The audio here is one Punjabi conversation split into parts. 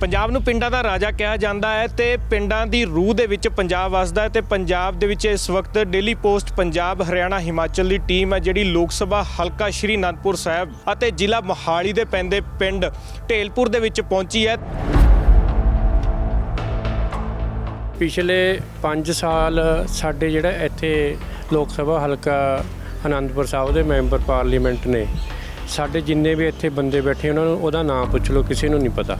ਪੰਜਾਬ ਨੂੰ ਪਿੰਡਾਂ ਦਾ ਰਾਜਾ ਕਿਹਾ ਜਾਂਦਾ ਹੈ ਤੇ ਪਿੰਡਾਂ ਦੀ ਰੂਹ ਦੇ ਵਿੱਚ ਪੰਜਾਬ ਵਸਦਾ ਹੈ ਤੇ ਪੰਜਾਬ ਦੇ ਵਿੱਚ ਇਸ ਵਕਤ ਡੇਲੀ ਪੋਸਟ ਪੰਜਾਬ ਹਰਿਆਣਾ ਹਿਮਾਚਲ ਦੀ ਟੀਮ ਹੈ ਜਿਹੜੀ ਲੋਕ ਸਭਾ ਹਲਕਾ ਸ਼੍ਰੀ ਅਨੰਦਪੁਰ ਸਾਹਿਬ ਅਤੇ ਜ਼ਿਲ੍ਹਾ ਮੋਹਾਲੀ ਦੇ ਪੈਂਦੇ ਪਿੰਡ ਢੇਲਪੁਰ ਦੇ ਵਿੱਚ ਪਹੁੰਚੀ ਹੈ। ਪਿਛਲੇ 5 ਸਾਲ ਸਾਡੇ ਜਿਹੜਾ ਇੱਥੇ ਲੋਕ ਸਭਾ ਹਲਕਾ ਅਨੰਦਪੁਰ ਸਾਹਿਬ ਦੇ ਮੈਂਬਰ ਪਾਰਲੀਮੈਂਟ ਨੇ, ਸਾਡੇ ਜਿੰਨੇ ਵੀ ਇੱਥੇ ਬੰਦੇ ਬੈਠੇ ਉਹਨਾਂ ਨੂੰ ਉਹਦਾ ਨਾਮ ਪੁੱਛ ਲਓ, ਕਿਸੇ ਨੂੰ ਨਹੀਂ ਪਤਾ।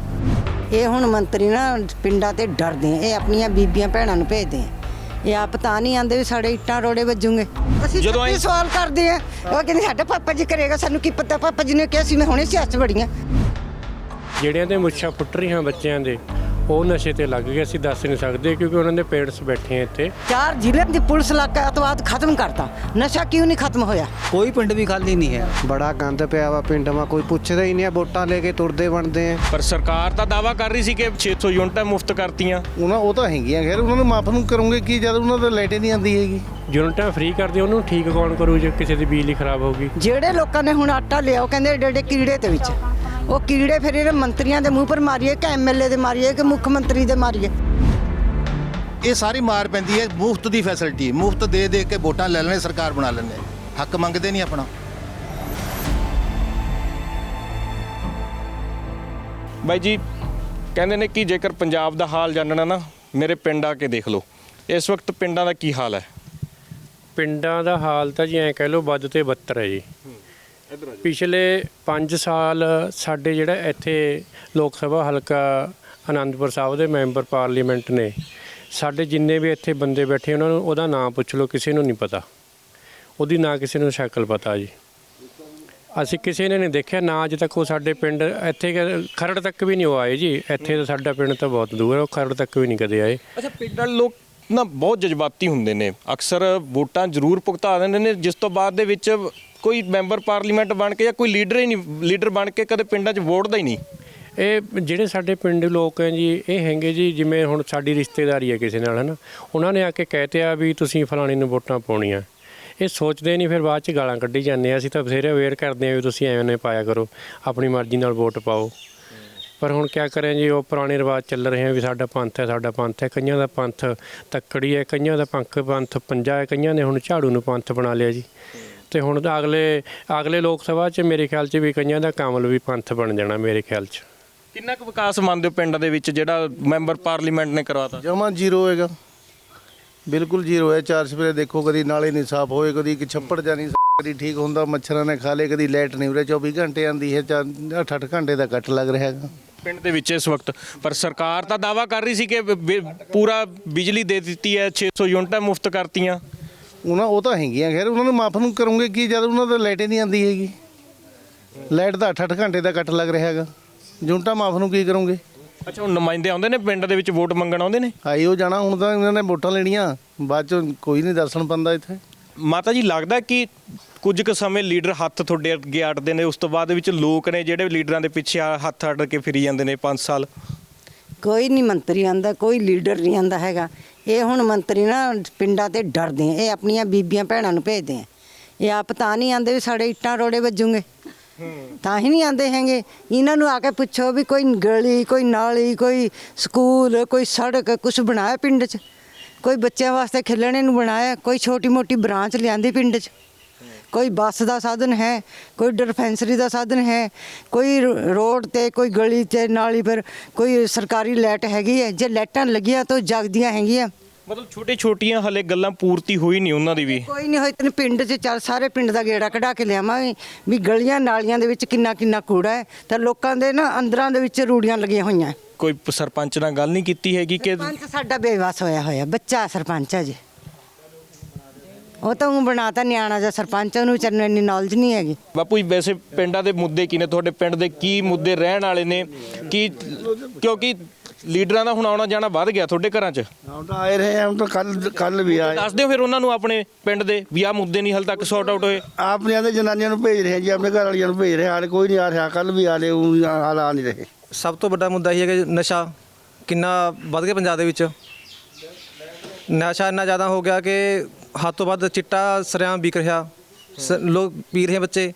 ਇਹ ਹੁਣ ਮੰਤਰੀ ਨਾ ਪਿੰਡਾਂ ਤੇ ਡਰਦੇ ਆ ਇਹ ਆਪਣੀਆਂ ਬੀਬੀਆਂ ਭੈਣਾਂ ਨੂੰ ਭੇਜਦੇ ਆ। ਇਹ ਆਪ ਤਾਂ ਨਹੀਂ ਆਂਦੇ ਵੀ ਸਾਡੇ ਇੱਟਾਂ ਰੋੜੇ ਵੱਜੂਗੇ। ਅਸੀਂ ਜਦੋਂ ਅਸੀਂ- ਸਵਾਲ ਕਰਦੇ ਆ। ਉਹ ਕਹਿੰਦੇ ਸਾਡਾ ਪਾਪਾ ਜੀ ਕਰੇਗਾ ਸਾਨੂੰ ਕੀ ਪਤਾ? ਪਾਪਾ ਜੀ ਨੇ ਕਿਹਾ ਸੀ ਮੈਂ ਹੁਣੇ ਸਿਆਸਤ ਬੜੀਆਂ ਜਿਹੜਿਆਂ ਦੇ ਮੁੱਛਾਂ ਫੁੱਟ ਰਹੀਆਂ ਬੱਚਿਆਂ ਦੇ ਉਹ ਨਸ਼ੇ ਤੇ ਲੱਗ ਗਏ ਅਸੀਂ ਦੱਸ ਨਹੀਂ ਸਕਦੇ ਕਿਉਂਕਿ ਉਹਨਾਂ ਦੇ ਪੇਰੈਂਟਸ ਬੈਠੇ ਆ ਇੱਥੇ। ਚਾਰ ਜ਼ਿਲ੍ਹਿਆਂ ਦੀ ਪੁਲਿਸ ਇਲਾਕਾ ਅਤਵਾਦ ਖਤਮ ਕਰਤਾ। ਨਸ਼ਾ ਕਿਉਂ ਨਹੀਂ ਖਤਮ ਹੋਇਆ? ਕੋਈ ਪਿੰਡ ਵੀ ਖਾਲੀ ਨਹੀਂ ਹੈ। ਬੜਾ ਗੰਦ ਪਿਆ ਵਾ ਪਿੰਡ ਮਾ ਕੋਈ ਪੁੱਛਦਾ ਹੀ ਨਹੀਂ ਆ ਵੋਟਾਂ ਲੈ ਕੇ ਤੁਰਦੇ ਬਣਦੇ ਆ। ਪਰ ਸਰਕਾਰ ਤਾਂ ਦਾਵਾ ਕਰ ਰਹੀ ਸੀ ਕਿ 600 ਯੂਨਿਟਾਂ ਮੁਫਤ ਕਰਤੀਆਂ। ਉਹਨਾਂ ਉਹ ਤਾਂ ਹੈਗੀਆਂ ਖੈਰ ਉਹਨਾਂ ਨੂੰ ਮਾਫ ਨੂੰ ਕਰੋਗੇ ਕੀ ਜਦ ਉਹਨਾਂ ਦਾ ਲਾਈਟ ਨਹੀਂ ਆਉਂਦੀ ਹੈਗੀ। ਯੂਨਿਟਾਂ ਫ੍ਰੀ ਕਰਦੇ ਉਹਨੂੰ ਠੀਕ ਕੌਣ ਕਰੂ ਜੇ ਕਿਸੇ ਦੀ ਬਿਜਲੀ ਖਰਾਬ ਹੋ ਗਈ? ਜਿਹੜੇ ਲੋਕਾਂ ਨੇ ਹੁਣ ਆਟਾ ਲਿਆ ਉਹ ਕਹਿੰਦੇ ਏਡੇ ਏਡੇ ਕੀੜੇ ਤੇ ਵਿੱਚ। ਉਹ ਕੀੜੇ ਫਿਰ ਇਹ ਮੰਤਰੀਆਂ ਦੇ ਮੂੰਹ ਪਰ ਮਾਰੀਏ ਕਿ ਐਮਐਲਏ ਦੇ ਮਾਰੀਏ ਕਿ ਮੁੱਖ ਮੰਤਰੀ ਦੇ ਮਾਰੀਏ? ਇਹ ਸਾਰੀ ਮਾਰ ਪੈਂਦੀ ਹੈ ਮੁਫਤ ਦੀ ਫੈਸਿਲਿਟੀ ਮੁਫਤ ਦੇ ਦੇ ਕੇ ਵੋਟਾਂ ਲੈ ਲੈਣੇ ਸਰਕਾਰ ਬਣਾ ਲੈਣੇ ਹੱਕ ਮੰਗਦੇ ਨਹੀਂ ਆਪਣਾ। ਬਾਈ ਜੀ ਕਹਿੰਦੇ ਨੇ ਕਿ ਜੇਕਰ ਪੰਜਾਬ ਦਾ ਹਾਲ ਜਾਣਨਾ ਨਾ ਮੇਰੇ ਪਿੰਡ ਆ ਕੇ ਦੇਖ ਲਓ। ਇਸ ਵਕਤ ਪਿੰਡਾਂ ਦਾ ਕੀ ਹਾਲ ਹੈ? ਪਿੰਡਾਂ ਦਾ ਹਾਲ ਤਾਂ ਜੀ ਐਂ ਕਹਿ ਲਓ ਵੱਧ ਤੇ ਬੱਤਰ ਹੈ ਜੀ। ਪਿਛਲੇ 5 ਸਾਲ ਸਾਡੇ ਜਿਹੜਾ ਇੱਥੇ ਲੋਕ ਸਭਾ ਹਲਕਾ ਆਨੰਦਪੁਰ ਸਾਹਿਬ ਦੇ ਮੈਂਬਰ ਪਾਰਲੀਮੈਂਟ ਨੇ, ਸਾਡੇ ਜਿੰਨੇ ਵੀ ਇੱਥੇ ਬੰਦੇ ਬੈਠੇ ਉਹਨਾਂ ਨੂੰ ਉਹਦਾ ਨਾਮ ਪੁੱਛ ਲਓ, ਕਿਸੇ ਨੂੰ ਨਹੀਂ ਪਤਾ। ਉਹਦੀ ਨਾ ਕਿਸੇ ਨੂੰ ਸ਼ਕਲ ਪਤਾ ਜੀ। ਅਸੀਂ ਕਿਸੇ ਨੇ ਨਹੀਂ ਦੇਖਿਆ, ਨਾ ਅਜੇ ਤੱਕ ਉਹ ਸਾਡੇ ਪਿੰਡ ਇੱਥੇ ਖਰੜ ਤੱਕ ਵੀ ਨਹੀਂ ਉਹ ਆਏ ਜੀ। ਇੱਥੇ ਤਾਂ ਸਾਡਾ ਪਿੰਡ ਤਾਂ ਬਹੁਤ ਦੂਰ ਹੈ, ਉਹ ਖਰੜ ਤੱਕ ਵੀ ਨਹੀਂ ਕਦੇ ਆਏ। ਅੱਛਾ, ਪਿੰਡਾਂ ਦੇ ਲੋਕ ਨਾ ਬਹੁਤ ਜਜ਼ਬਾਤੀ ਹੁੰਦੇ ਨੇ। ਅਕਸਰ ਵੋਟਾਂ ਜ਼ਰੂਰ ਭੁਗਤਾ ਦਿੰਦੇ ਨੇ, ਜਿਸ ਤੋਂ ਬਾਅਦ ਦੇ ਵਿੱਚ ਕੋਈ ਮੈਂਬਰ ਪਾਰਲੀਮੈਂਟ ਬਣ ਕੇ ਜਾਂ ਕੋਈ ਲੀਡਰ ਹੀ ਨਹੀਂ, ਲੀਡਰ ਬਣ ਕੇ ਕਦੇ ਪਿੰਡਾਂ 'ਚ ਵੋਟਦਾ ਹੀ ਨਹੀਂ। ਇਹ ਜਿਹੜੇ ਸਾਡੇ ਪਿੰਡ ਲੋਕ ਹੈ ਜੀ, ਇਹ ਹੈਗੇ ਜੀ, ਜਿਵੇਂ ਹੁਣ ਸਾਡੀ ਰਿਸ਼ਤੇਦਾਰੀ ਹੈ ਕਿਸੇ ਨਾਲ, ਹਨਾ? ਉਹਨਾਂ ਨੇ ਆ ਕੇ ਕਹਿਤੇ ਆ ਵੀ ਤੁਸੀਂ ਫਲਾਣੇ ਨੂੰ ਵੋਟਾਂ ਪਾਉਣੀਆਂ। ਇਹ ਸੋਚਦੇ ਨਹੀਂ, ਫਿਰ ਬਾਅਦ ਚ ਗਾਲਾਂ ਕੱਢੀ ਜਾਂਦੇ ਆ। ਅਸੀਂ ਤਾਂ ਬਥੇਰੇ ਅਵੇਅਰ ਕਰਦੇ ਆ ਵੀ ਤੁਸੀਂ ਐਵੇਂ ਨੇ ਪਾਇਆ ਕਰੋ, ਆਪਣੀ ਮਰਜ਼ੀ ਨਾਲ ਵੋਟ ਪਾਓ। ਪਰ ਹੁਣ ਕੀ ਕਰਾਂ ਜੀ, ਉਹ ਪੁਰਾਣੇ ਰਿਵਾਜ ਚੱਲ ਰਹੇ ਆ ਵੀ ਸਾਡਾ ਪੰਥ ਹੈ, ਸਾਡਾ ਪੰਥ ਹੈ। ਕਈਆਂ ਦਾ ਪੰਥ ਤੱਕੜੀ ਹੈ, ਕਈਆਂ ਦਾ ਪੰਖ ਪੰਥ ਪੰਜਾ ਹੈ, ਕਈਆਂ ਨੇ ਹੁਣ ਝਾੜੂ ਨੂੰ ਪੰਥ ਬਣਾ ਲਿਆ ਜੀ। ਤੇ ਹੁਣ ਤਾਂ ਅਗਲੇ ਅਗਲੇ ਲੋਕ ਸਭਾ 'ਚ ਮੇਰੇ ਖਿਆਲ 'ਚ ਵੀ ਕਈਆਂ ਦਾ ਕਮਲ ਵੀ ਪੰਥ ਬਣ ਜਾਣਾ ਮੇਰੇ ਖਿਆਲ 'ਚ। ਕਿੰਨਾ ਕੁ ਵਿਕਾਸ ਮੰਨਦੇ ਹੋ ਪਿੰਡਾਂ ਦੇ ਵਿੱਚ ਜਿਹੜਾ ਮੈਂਬਰ ਪਾਰਲੀਮੈਂਟ ਨੇ ਕਰਵਾਤਾ? ਜਮਾ ਜ਼ੀਰੋ ਹੈਗਾ ਬਿਲਕੁਲ ਜ਼ੀਰੋ ਹੈ। ਚਾਰ ਸਵੇਰੇ ਦੇਖੋ ਕਦੀ ਨਾਲੇ ਨਹੀਂ ਸਾਫ਼ ਹੋਏ ਕਦੀ ਇੱਕ ਛੱਪੜ ਜਾਂ ਨਹੀਂ ਕਦੀ ਠੀਕ ਹੁੰਦਾ ਮੱਛਰਾਂ ਨੇ ਖਾ ਲਏ ਕਦੀ ਲਾਈਟ ਨਹੀਂ ਉਰੇ 24 ਘੰਟੇ ਆਂਦੀ ਹੈ 8-8 ਘੰਟੇ ਦਾ ਕੱਟ ਲੱਗ ਰਿਹਾ ਹੈਗਾ। ਪਿੰਡ ਦੇ ਵਿੱਚ ਇਸ ਵਕਤ ਪਰ ਸਰਕਾਰ ਤਾਂ ਦਾਵਾ ਕਰ ਰਹੀ ਸੀ ਕਿ ਪੂਰਾ ਬਿਜਲੀ ਦੇ ਦਿੱਤੀ ਹੈ 600 ਯੂਨਿਟਾਂ ਮੁਫਤ ਕਰਤੀਆਂ। ਉਹਨਾਂ ਉਹ ਤਾਂ ਹੈਗੀਆਂ ਖੈਰ ਉਹਨਾਂ ਨੂੰ ਮਾਫ ਨੂੰ ਕਰੋਗੇ ਕੀ ਜਦ ਉਹਨਾਂ ਦਾ ਲਾਈਟ ਹੀ ਨਹੀਂ ਆਉਂਦੀ ਹੈਗੀ। ਲਾਈਟ ਦਾ 8-8 ਘੰਟੇ ਦਾ ਕੱਟ ਲੱਗ ਰਿਹਾ ਹੈਗਾ। ਜੁੰਟਾ ਮਾਫ ਨੂੰ ਕੀ ਕਰੋਗੇ? ਅੱਛਾ ਹੁਣ ਨੁਮਾਇੰਦੇ ਆਉਂਦੇ ਨੇ ਪਿੰਡ ਦੇ ਵਿੱਚ ਵੋਟ ਮੰਗਣ ਆਉਂਦੇ ਨੇ? ਆਈ ਉਹ ਜਾਣਾ ਹੁਣ ਤਾਂ ਇਹਨਾਂ ਨੇ ਵੋਟਾਂ ਲੈਣੀਆਂ ਬਾਅਦ ਚ ਕੋਈ ਨਹੀਂ ਦਰਸ਼ਨ ਪੰਦਾ ਇੱਥੇ। ਮਾਤਾ ਜੀ ਲੱਗਦਾ ਕਿ ਕੁਝ ਕੁ ਸਮੇਂ ਲੀਡਰ ਹੱਥ ਤੁਹਾਡੇ ਅੱਗੇ ਅੜਦੇ ਨੇ ਉਸ ਤੋਂ ਬਾਅਦ ਵਿੱਚ ਲੋਕ ਨੇ ਜਿਹੜੇ ਲੀਡਰਾਂ ਦੇ ਪਿੱਛੇ ਹੱਥ ਅੜ ਕੇ ਫਿਰੀ ਜਾਂਦੇ ਨੇ 5 ਸਾਲ? ਕੋਈ ਨਹੀਂ ਮੰਤਰੀ ਆਂਦਾ ਕੋਈ ਲੀਡਰ ਨਹੀਂ ਆਂਦਾ ਹੈਗਾ। ਇਹ ਹੁਣ ਮੰਤਰੀ ਨਾ ਪਿੰਡਾਂ ਤੇ ਡਰਦੇ ਆ, ਇਹ ਆਪਣੀਆਂ ਬੀਬੀਆਂ ਭੈਣਾਂ ਨੂੰ ਭੇਜਦੇ ਆ। ਇਹ ਆਪ ਤਾਂ ਨਹੀਂ ਆਂਦੇ ਵੀ ਸਾਡੇ ਇੱਟਾਂ ਰੋੜੇ ਵੱਜੂਗੇ। ਤਾਂ ਹੀ ਨਹੀਂ ਆਂਦੇ ਹੈਗੇ। ਇਹਨਾਂ ਨੂੰ ਆ ਕੇ ਪੁੱਛੋ ਵੀ ਕੋਈ ਗਲੀ, ਕੋਈ ਨਾਲੀ, ਕੋਈ ਸਕੂਲ, ਕੋਈ ਸੜਕ ਕੁਝ ਬਣਾਇਆ ਪਿੰਡ 'ਚ? ਕੋਈ ਬੱਚਿਆਂ ਵਾਸਤੇ ਖੇਲਣੇ ਨੂੰ ਬਣਾਇਆ? ਕੋਈ ਛੋਟੀ ਮੋਟੀ ਬ੍ਰਾਂਚ ਲਿਆਂਦੀ ਪਿੰਡ 'ਚ? ਕੋਈ ਬੱਸ ਦਾ ਸਾਧਨ ਹੈ ਕੋਈ ਡਿਸਪੈਂਸਰੀ ਦਾ ਸਾਧਨ ਹੈ ਕੋਈ ਰੋਡ ਤੇ ਕੋਈ ਗਲੀ ਤੇ ਨਾਲੀ ਪਰ ਕੋਈ ਸਰਕਾਰੀ ਲਾਈਟ ਹੈਗੀ ਹੈ ਜੇ ਲਾਈਟਾਂ ਲੱਗੀਆਂ ਤਾਂ ਜਗਦੀਆਂ ਹੈਗੀਆਂ। ਮਤਲਬ ਛੋਟੇ ਛੋਟੀਆਂ ਹਲੇ ਗੱਲਾਂ ਪੂਰਤੀ ਹੋਈ ਨਹੀਂ ਉਹਨਾਂ ਦੀ ਵੀ। ਕੋਈ ਨਹੀਂ ਹੋਈ ਤੈਨੂੰ ਪਿੰਡ 'ਚ ਚੱਲ ਸਾਰੇ ਪਿੰਡ ਦਾ ਗੇੜਾ ਕਢਾ ਕੇ ਲਿਆਵਾਂਗੇ ਵੀ ਗਲੀਆਂ ਨਾਲੀਆਂ ਦੇ ਵਿੱਚ ਕਿੰਨਾ ਕਿੰਨਾ ਕੂੜਾ ਹੈ ਤਾਂ ਲੋਕਾਂ ਦੇ ਨਾ ਅੰਦਰਾਂ ਦੇ ਵਿੱਚ ਰੂੜੀਆਂ ਲੱਗੀਆਂ ਹੋਈਆਂ। ਕੋਈ ਸਰਪੰਚ ਨਾਲ ਗੱਲ ਨਹੀਂ ਕੀਤੀ ਹੈਗੀ ਕਿ ਸਰਪੰਚ ਸਾਡਾ ਬੇਵਸ ਹੋਇਆ ਹੋਇਆ ਬੱਚਾ ਸਰਪੰਚ ਹੈ ਜੀ। ਉਹ ਤਾਂ ਉਹ ਬਣਾਤਾ ਨਿਆਣਾ ਜਿਹਾ ਸਰਪੰਚ ਉਹਨੂੰ ਵਿਚਾਰੇ ਨੂੰ ਇੰਨੀ ਨੌਲੇਜ ਨਹੀਂ ਹੈਗੀ। ਬਾਪੂ ਜੀ ਵੈਸੇ ਪਿੰਡਾਂ ਦੇ ਮੁੱਦੇ ਕੀ ਨੇ? ਤੁਹਾਡੇ ਪਿੰਡ ਦੇ ਕੀ ਮੁੱਦੇ ਰਹਿਣ ਵਾਲੇ ਨੇ? ਕੀ ਕਿਉਂਕਿ ਲੀਡਰਾਂ ਦਾ ਹੁਣ ਆਉਣਾ ਜਾਣਾ ਵੱਧ ਗਿਆ ਤੁਹਾਡੇ ਘਰਾਂ 'ਚ। ਹੁਣ ਤਾਂ ਆਏ ਰਹੇ ਹਾਂ ਹੁਣ ਤਾਂ ਕੱਲ ਕੱਲ ਵੀ ਆਏ। ਦੱਸ ਦਿਓ ਫਿਰ ਉਹਨਾਂ ਨੂੰ ਆਪਣੇ ਪਿੰਡ ਦੇ ਵੀ ਆਹ ਮੁੱਦੇ ਨਹੀਂ ਹਲ ਤੱਕ ਸੌਟ ਆਊਟ ਹੋਏ। ਆਪਣੀਆਂ ਤੇ ਜਨਾਨੀਆਂ ਨੂੰ ਭੇਜ ਰਹੇ ਹਾਂ ਜੀ ਆਪਣੇ ਘਰ ਵਾਲੀਆਂ ਨੂੰ ਭੇਜ ਰਹੇ ਹਾਂ ਹਾਲੇ ਕੋਈ ਨਹੀਂ ਆ ਰਿਹਾ ਕੱਲ ਵੀ ਆਲੇ ਉਹ ਹਾਲ ਆ ਨਹੀਂ ਰਹੇ। ਸਭ ਤੋਂ ਵੱਡਾ ਮੁੱਦਾ ਇਹ ਹੈ ਕਿ ਨਸ਼ਾ ਕਿੰਨਾ ਵੱਧ ਗਿਆ ਪੰਜਾਬ ਦੇ ਵਿੱਚ। ਨਸ਼ਾ ਇੰਨਾ ਜ਼ਿਆਦਾ ਹੋ ਗਿਆ ਕਿ ਹੱਦ ਤੋਂ ਵੱਧ ਚਿੱਟਾ ਸਰਿਆਮ ਵਿਕ ਰਿਹਾ ਸ- ਲੋਕ ਪੀ ਰਹੇ ਬੱਚੇ।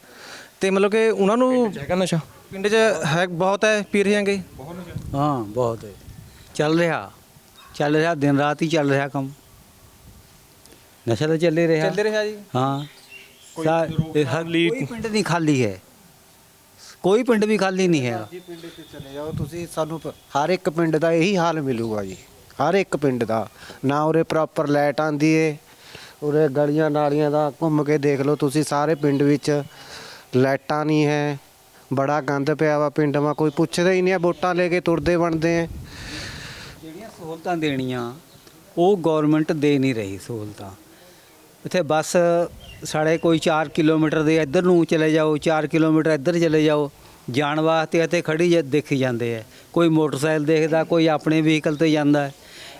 ਤੇ ਮਤਲਬ ਕਿ ਉਹਨਾਂ ਨੂੰ ਹੈਗਾ ਨਸ਼ਾ? ਪਿੰਡ 'ਚ ਹੈ ਬਹੁਤ ਹੈ ਪੀ ਰਹੇ ਹੈਗੇ। ਹਾਂ ਬਹੁਤ ਹੈ। ਚੱਲ ਰਿਹਾ ਚੱਲ ਰਿਹਾ ਦਿਨ ਰਾਤ ਹੀ ਚੱਲ ਰਿਹਾ ਕੰਮ। ਨਸ਼ਾ ਤਾਂ ਚੱਲ ਰਿਹਾ। ਚੱਲ ਰਿਹਾ ਜੀ। ਹਾਂ। ਕੋਈ ਸਾ- ਇਹ ਹਰ ਲਈ- ਕੋਈ ਪਿੰਡ ਨਹੀਂ ਖਾਲੀ ਹੈ। ਕੋਈ ਪਿੰਡ ਵੀ ਖਾਲੀ ਨਹੀਂ ਹੈ। ਜੀ ਪਿੰਡ ਤੇ ਚਲੇ ਜਾਓ। ਤੁਸੀਂ ਸਾਨੂੰ ਪ- ਹਰ ਇੱਕ ਪਿੰਡ ਦਾ ਇਹੀ ਹਾਲ ਮਿਲੂਗਾ ਜੀ। ਹਰ ਇੱਕ ਪਿੰਡ ਦਾ। ਨਾ ਉਰੇ ਪ੍ਰੋਪਰ ਲਾਈਟ ਆਂਦੀ ਏ ਉਰੇ ਗਲੀਆਂ ਨਾਲੀਆਂ ਦਾ ਘੁੰਮ ਕੇ ਦੇਖ ਲਓ ਤੁਸੀਂ, ਸਾਰੇ ਪਿੰਡ ਵਿੱਚ ਲਾਈਟਾਂ ਨਹੀਂ ਹੈ, ਬੜਾ ਗੰਦ ਪਿਆ ਵਾ ਪਿੰਡ ਮਾ ਕੋਈ ਪੁੱਛਦਾ ਹੀ ਨਹੀਂ ਆ, ਵੋਟਾਂ ਲੈ ਕੇ ਤੁਰਦੇ ਬਣਦੇ ਆ। ਜਿਹੜੀਆਂ ਸਹੂਲਤਾਂ ਦੇਣੀਆਂ, ਉਹ ਗਵਰਨਮੈਂਟ ਦੇ ਨਹੀਂ ਰਹੀ ਸਹੂਲਤਾਂ। ਇੱਥੇ ਬੱਸ ਸਾਡੇ ਕੋਈ 4 ਕਿਲੋਮੀਟਰ ਦੇ ਇੱਧਰ ਨੂੰ ਚਲੇ ਜਾਓ 4 ਕਿਲੋਮੀਟਰ ਇੱਧਰ ਚਲੇ ਜਾਓ, ਜਾਣ ਵਾਸਤੇ ਇੱਥੇ ਖੜੀ ਜ- ਜਾਂਦੇ ਆ। ਕੋਈ ਮੋਟਰਸਾਈਕਲ ਦੇਖਦਾ, ਕੋਈ ਆਪਣੇ ਵਹੀਕਲ ਤੇ ਜਾਂਦਾ।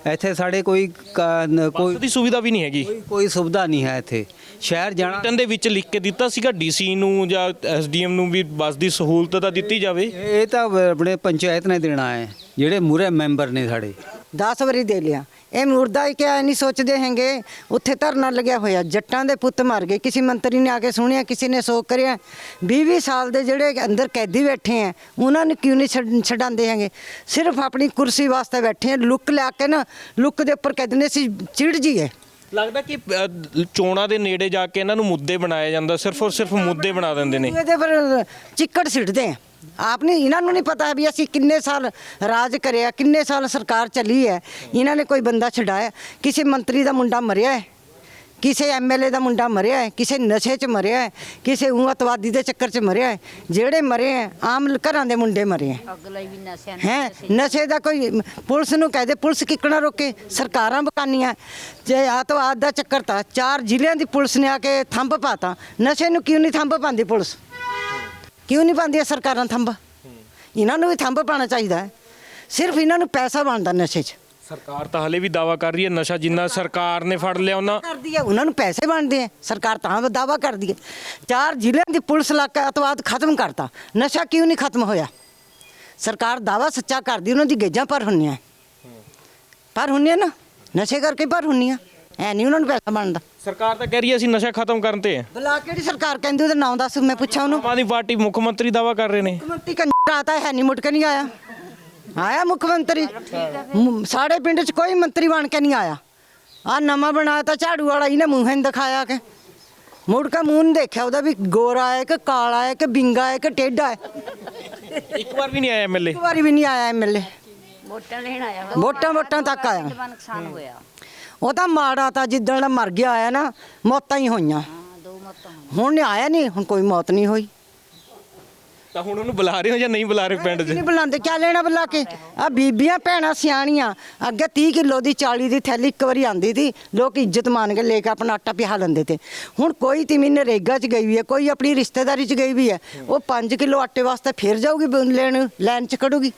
ਇੱਥੇ ਸਾਡੇ ਕੋਈ ਕ- ਨ- ਕੋਈ ਬੱਸ ਦੀ ਸੁਵਿਧਾ ਵੀ ਨਹੀਂ ਹੈਗੀ। ਕੋਈ ਕੋਈ ਸੁਵਿਧਾ ਨਹੀਂ ਹੈ ਇੱਥੇ। ਸ਼ਹਿਰ ਜਾਣਾ ਰਿਟਨ ਦੇ ਵਿੱਚ ਲਿਖ ਕੇ ਦਿੱਤਾ ਸੀਗਾ ਡੀਸੀ ਨੂੰ ਜਾਂ ਐਸਡੀਐਮ ਨੂੰ ਵੀ ਬੱਸ ਦੀ ਸਹੂਲਤ ਤਾਂ ਦਿੱਤੀ ਜਾਵੇ। ਇਹ ਤਾਂ ਆਪਣੇ ਪੰਚਾਇਤ ਨੇ ਦੇਣਾ ਹੈ ਜਿਹੜੇ ਮੂਰੇ ਮੈਂਬਰ ਨੇ ਸਾਡੇ। 10 ਵਾਰੀ ਦੇ ਲਿਆ। ਇਹ ਮੁਰਦਾ ਹੀ ਕਿਆ ਨਹੀਂ ਸੋਚਦੇ ਹੈਗੇ। ਉੱਥੇ ਧਰਨਾ ਲੱਗਿਆ ਹੋਇਆ ਜੱਟਾਂ ਦੇ ਪੁੱਤ ਮਰ ਗਏ। ਕਿਸੇ ਮੰਤਰੀ ਨੇ ਆ ਕੇ ਸੁਣਿਆ ਕਿਸੇ ਨੇ ਸੋਚ ਕਰਿਆ। 20-20 ਸਾਲ ਦੇ ਜਿਹੜੇ ਅੰਦਰ ਕੈਦੀ ਬੈਠੇ ਆ ਉਹਨਾਂ ਨੂੰ ਕਿਉਂ ਨਹੀਂ ਛੱਡ- ਛਡਾਉਂਦੇ ਹੈਗੇ? ਸਿਰਫ ਆਪਣੀ ਕੁਰਸੀ ਵਾਸਤੇ ਬੈਠੇ ਆ ਲੁੱਕ ਲਿਆ ਕੇ ਨਾ ਲੁੱਕ ਦੇ ਉੱਪਰ ਕਹਿੰਦੇ ਅਸੀਂ ਚਿੜ ਜੀਏ ਲੱਗਦਾ ਕਿ ਚੋਣਾਂ ਦੇ ਨੇੜੇ ਜਾ ਕੇ ਇਹਨਾਂ ਨੂੰ ਮੁੱਦੇ ਬਣਾਇਆ ਜਾਂਦਾ ਸਿਰਫ ਔਰ ਸਿਰਫ ਮੁੱਦੇ ਬਣਾ ਦਿੰਦੇ ਨੇ। ਇਹਦੇ ਪਰ ਚਿੱਕੜ ਸਿੱਟਦੇ ਆ। ਆਪ ਨਹੀਂ ਇਹਨਾਂ ਨੂੰ ਨਹੀਂ ਪਤਾ ਵੀ ਅਸੀਂ ਕਿੰਨੇ ਸਾਲ ਰਾਜ ਕਰਿਆ ਕਿੰਨੇ ਸਾਲ ਸਰਕਾਰ ਚੱਲੀ ਹੈ। ਇਹਨਾਂ ਨੇ ਕੋਈ ਬੰਦਾ ਛਡਾਇਆ? ਕਿਸੇ ਮੰਤਰੀ ਦਾ ਮੁੰਡਾ ਮਰਿਆ ਹੈ? ਕਿਸੇ ਐਮਐਲਏ ਦਾ ਮੁੰਡਾ ਮਰਿਆ ਹੈ? ਕਿਸੇ ਨਸ਼ੇ 'ਚ ਮਰਿਆ ਹੈ? ਕਿਸੇ ਊਂਤਵਾਦੀ ਦੇ ਚੱਕਰ 'ਚ ਮਰਿਆ ਹੈ? ਜਿਹੜੇ ਮਰੇ ਹੈ ਆਮ ਘਰਾਂ ਦੇ ਮੁੰਡੇ ਮਰੇ ਹੈ। ਹੈ ਨਸ਼ੇ। ਦਾ ਕੋਈ ਪੁਲਿਸ ਨੂੰ ਕਹਦੇ ਪੁਲਿਸ ਕਿੱਕਣਾ ਰੋਕੇ? ਸਰਕਾਰਾਂ ਬਕਾਨੀਆਂ। ਜੇ ਆਤਵਾਦ ਦਾ ਚੱਕਰ ਤਾਂ ਚਾਰ ਜ਼ਿਲ੍ਹਿਆਂ ਦੀ ਪੁਲਿਸ ਨੇ ਆ ਕੇ ਥੰਬ ਪਾਤਾ। ਨਸ਼ੇ ਨੂੰ ਕਿਉਂ ਨਹੀਂ ਥੰਬ ਪਾਉਂਦੀ ਪੁਲਿਸ? ਕਿਉਂ ਨਹੀਂ ਪਾਉਂਦੀਆਂ ਸਰਕਾਰਾਂ ਥੰਬ? ਇਹਨਾਂ ਨੂੰ ਵੀ ਥੰਬ ਪਾਉਣਾ ਚਾਹੀਦਾ ਹੈ। ਸਿਰਫ ਇਹਨਾਂ ਨੂੰ ਪੈਸਾ ਬਣਦਾ ਨਸ਼ੇ 'ਚ। ਸਰਕਾਰ ਤਾਂ ਹਲੇ ਵੀ ਦਾਵਾ ਕਰ ਰਹੀ ਹੈ ਨਸ਼ਾ ਜਿੰਨਾ ਸਰਕਾਰ ਨੇ ਫੜ ਲਿਆ ਉਹਨਾਂ ਕਰਦੀ ਹੈ ਉਹਨਾਂ ਨੂੰ ਪੈਸੇ ਬਣਦੇ ਆ ਸਰਕਾਰ ਤਾਂ ਦਾਵਾ ਕਰਦੀ ਹੈ। ਚਾਰ ਜ਼ਿਲ੍ਹਿਆਂ ਦੀ ਪੁਲਿਸ ਲਾ ਕੇ ਅਤਵਾਦ ਖਤਮ ਕਰਤਾ। ਨਸ਼ਾ ਕਿਉਂ ਨਹੀਂ ਖਤਮ ਹੋਇਆ? ਸਰਕਾਰ ਦਾਵਾ ਸੱਚਾ ਕਰਦੀ ਉਹਨਾਂ ਦੀ ਗੇਜਾਂ ਪਰ ਹੁੰਨੀਆਂ ਪਰ ਹੁੰਨੀਆਂ ਨਾ? ਨਸ਼ੇ ਕਰਕੇ ਪਰ ਹੁੰਨੀਆਂ ਐ ਨਹੀਂ ਉਹਨਾਂ ਨੂੰ ਪੈਸਾ ਬਣਦਾ। ਸਰਕਾਰ ਤਾਂ ਕਹਿ ਰਹੀ ਹੈ ਅਸੀਂ ਨਸ਼ਾ ਖਤਮ ਕਰਨ ਤੇ ਹੈ। ਬਲਾ ਕਿਹੜੀ ਸਰਕਾਰ ਕਹਿੰਦੀ ਉਹਦਾ ਨਾਮ ਦੱਸ ਮੈਂ ਪੁੱਛਾਂ ਉਹਨੂੰ। ਆਮ ਆਦਮੀ ਪਾਰਟੀ ਮੁੱਖ ਮੰਤਰੀ ਦਾਵਾ ਕਰ ਰਹੇ ਨੇ। ਮੁੱਖ ਮੰਤਰੀ ਕੰਜਰ ਆਤਾ ਹੈ ਨਹੀਂ ਮੁੜ ਕੇ ਨਹੀਂ ਆਇਆ। ਆਇਆ ਮੁੱਖ ਮੰਤਰੀ? ਮ- ਸਾਡੇ ਪਿੰਡ 'ਚ ਕੋਈ ਮੰਤਰੀ ਬਣ ਕੇ ਨਹੀਂ ਆਇਆ। ਆ ਨਵਾਂ ਬਣਾਇਆ ਤਾਂ ਝਾੜੂ ਵਾਲਾ ਇਹਨੇ ਮੂੰਹ ਹੀ ਨੀ ਦਿਖਾਇਆ ਕਿ। ਮੁੜ ਕੇ ਮੂੰਹ ਨਹੀਂ ਦੇਖਿਆ ਉਹਦਾ ਵੀ ਗੋਰਾ ਹੈ ਕਿ ਕਾਲਾ ਹੈ ਕਿ ਬਿੰਗਾ ਹੈ ਕਿ ਟੇਢਾ ਹੈ ਇੱਕ ਵਾਰ ਵੀ ਨਹੀਂ ਆਇਆ ਐਮਐਲਏ ਇੱਕ ਵਾਰੀ ਵੀ ਨਹੀਂ ਆਇਆ ਐਮਐਲਏ ਵੋਟਾਂ ਲੈਣ ਆਇਆ ਵੋਟਾਂ ਵੋਟਾਂ ਤੱਕ ਆਇਆ। ਨੁਕਸਾਨ ਹੋਇਆ? ਉਹ ਤਾਂ ਮਾੜਾ ਤਾਂ ਜਿੱਦਣ ਮਰ ਗਿਆ ਆਇਆ ਨਾ ਮੌਤਾਂ ਹੀ ਹੋਈਆਂ। ਹੁਣ ਆਇਆ ਨਹੀਂ ਹੁਣ ਕੋਈ ਮੌਤ ਨਹੀਂ ਹੋਈ। ਤਾਂ ਹੁਣ ਉਹਨੂੰ ਬੁਲਾ ਰਹੇ ਹੋ ਜਾਂ ਨਹੀਂ ਬੁਲਾ ਰਹੇ ਪਿੰਡ 'ਚ? ਨਹੀਂ ਬੁਲਾਉਂਦੇ ਕਿਆ ਲੈਣਾ ਬੁਲਾ ਕੇ? ਆ ਬੀਬੀਆਂ ਭੈਣਾਂ ਸਿਆਣੀਆਂ ਅੱਗੇ 30 ਕਿਲੋ ਦੀ 40 ਦੀ ਥੈਲੀ ਇੱਕ ਵਾਰੀ ਆਂਦੀ ਸੀ ਲੋਕ ਇੱਜ਼ਤ ਮਾਨ ਕੇ ਲੈ ਕੇ ਆਪਣਾ ਆਟਾ ਪਿਹਾ ਲੈਂਦੇ ਤੇ। ਹੁਣ ਕੋਈ ਤਿਮੀ ਨਰੇਗਾ 'ਚ ਗਈ ਵੀ ਹੈ ਕੋਈ ਆਪਣੀ ਰਿਸ਼ਤੇਦਾਰੀ 'ਚ ਗਈ ਵੀ ਹੈ ਉਹ 5 ਕਿਲੋ ਆਟੇ ਵਾਸਤੇ ਫਿਰ ਜਾਊਗੀ ਲੈਣ ਲਾਈਨ 'ਚ ਖੜੂਗੀ।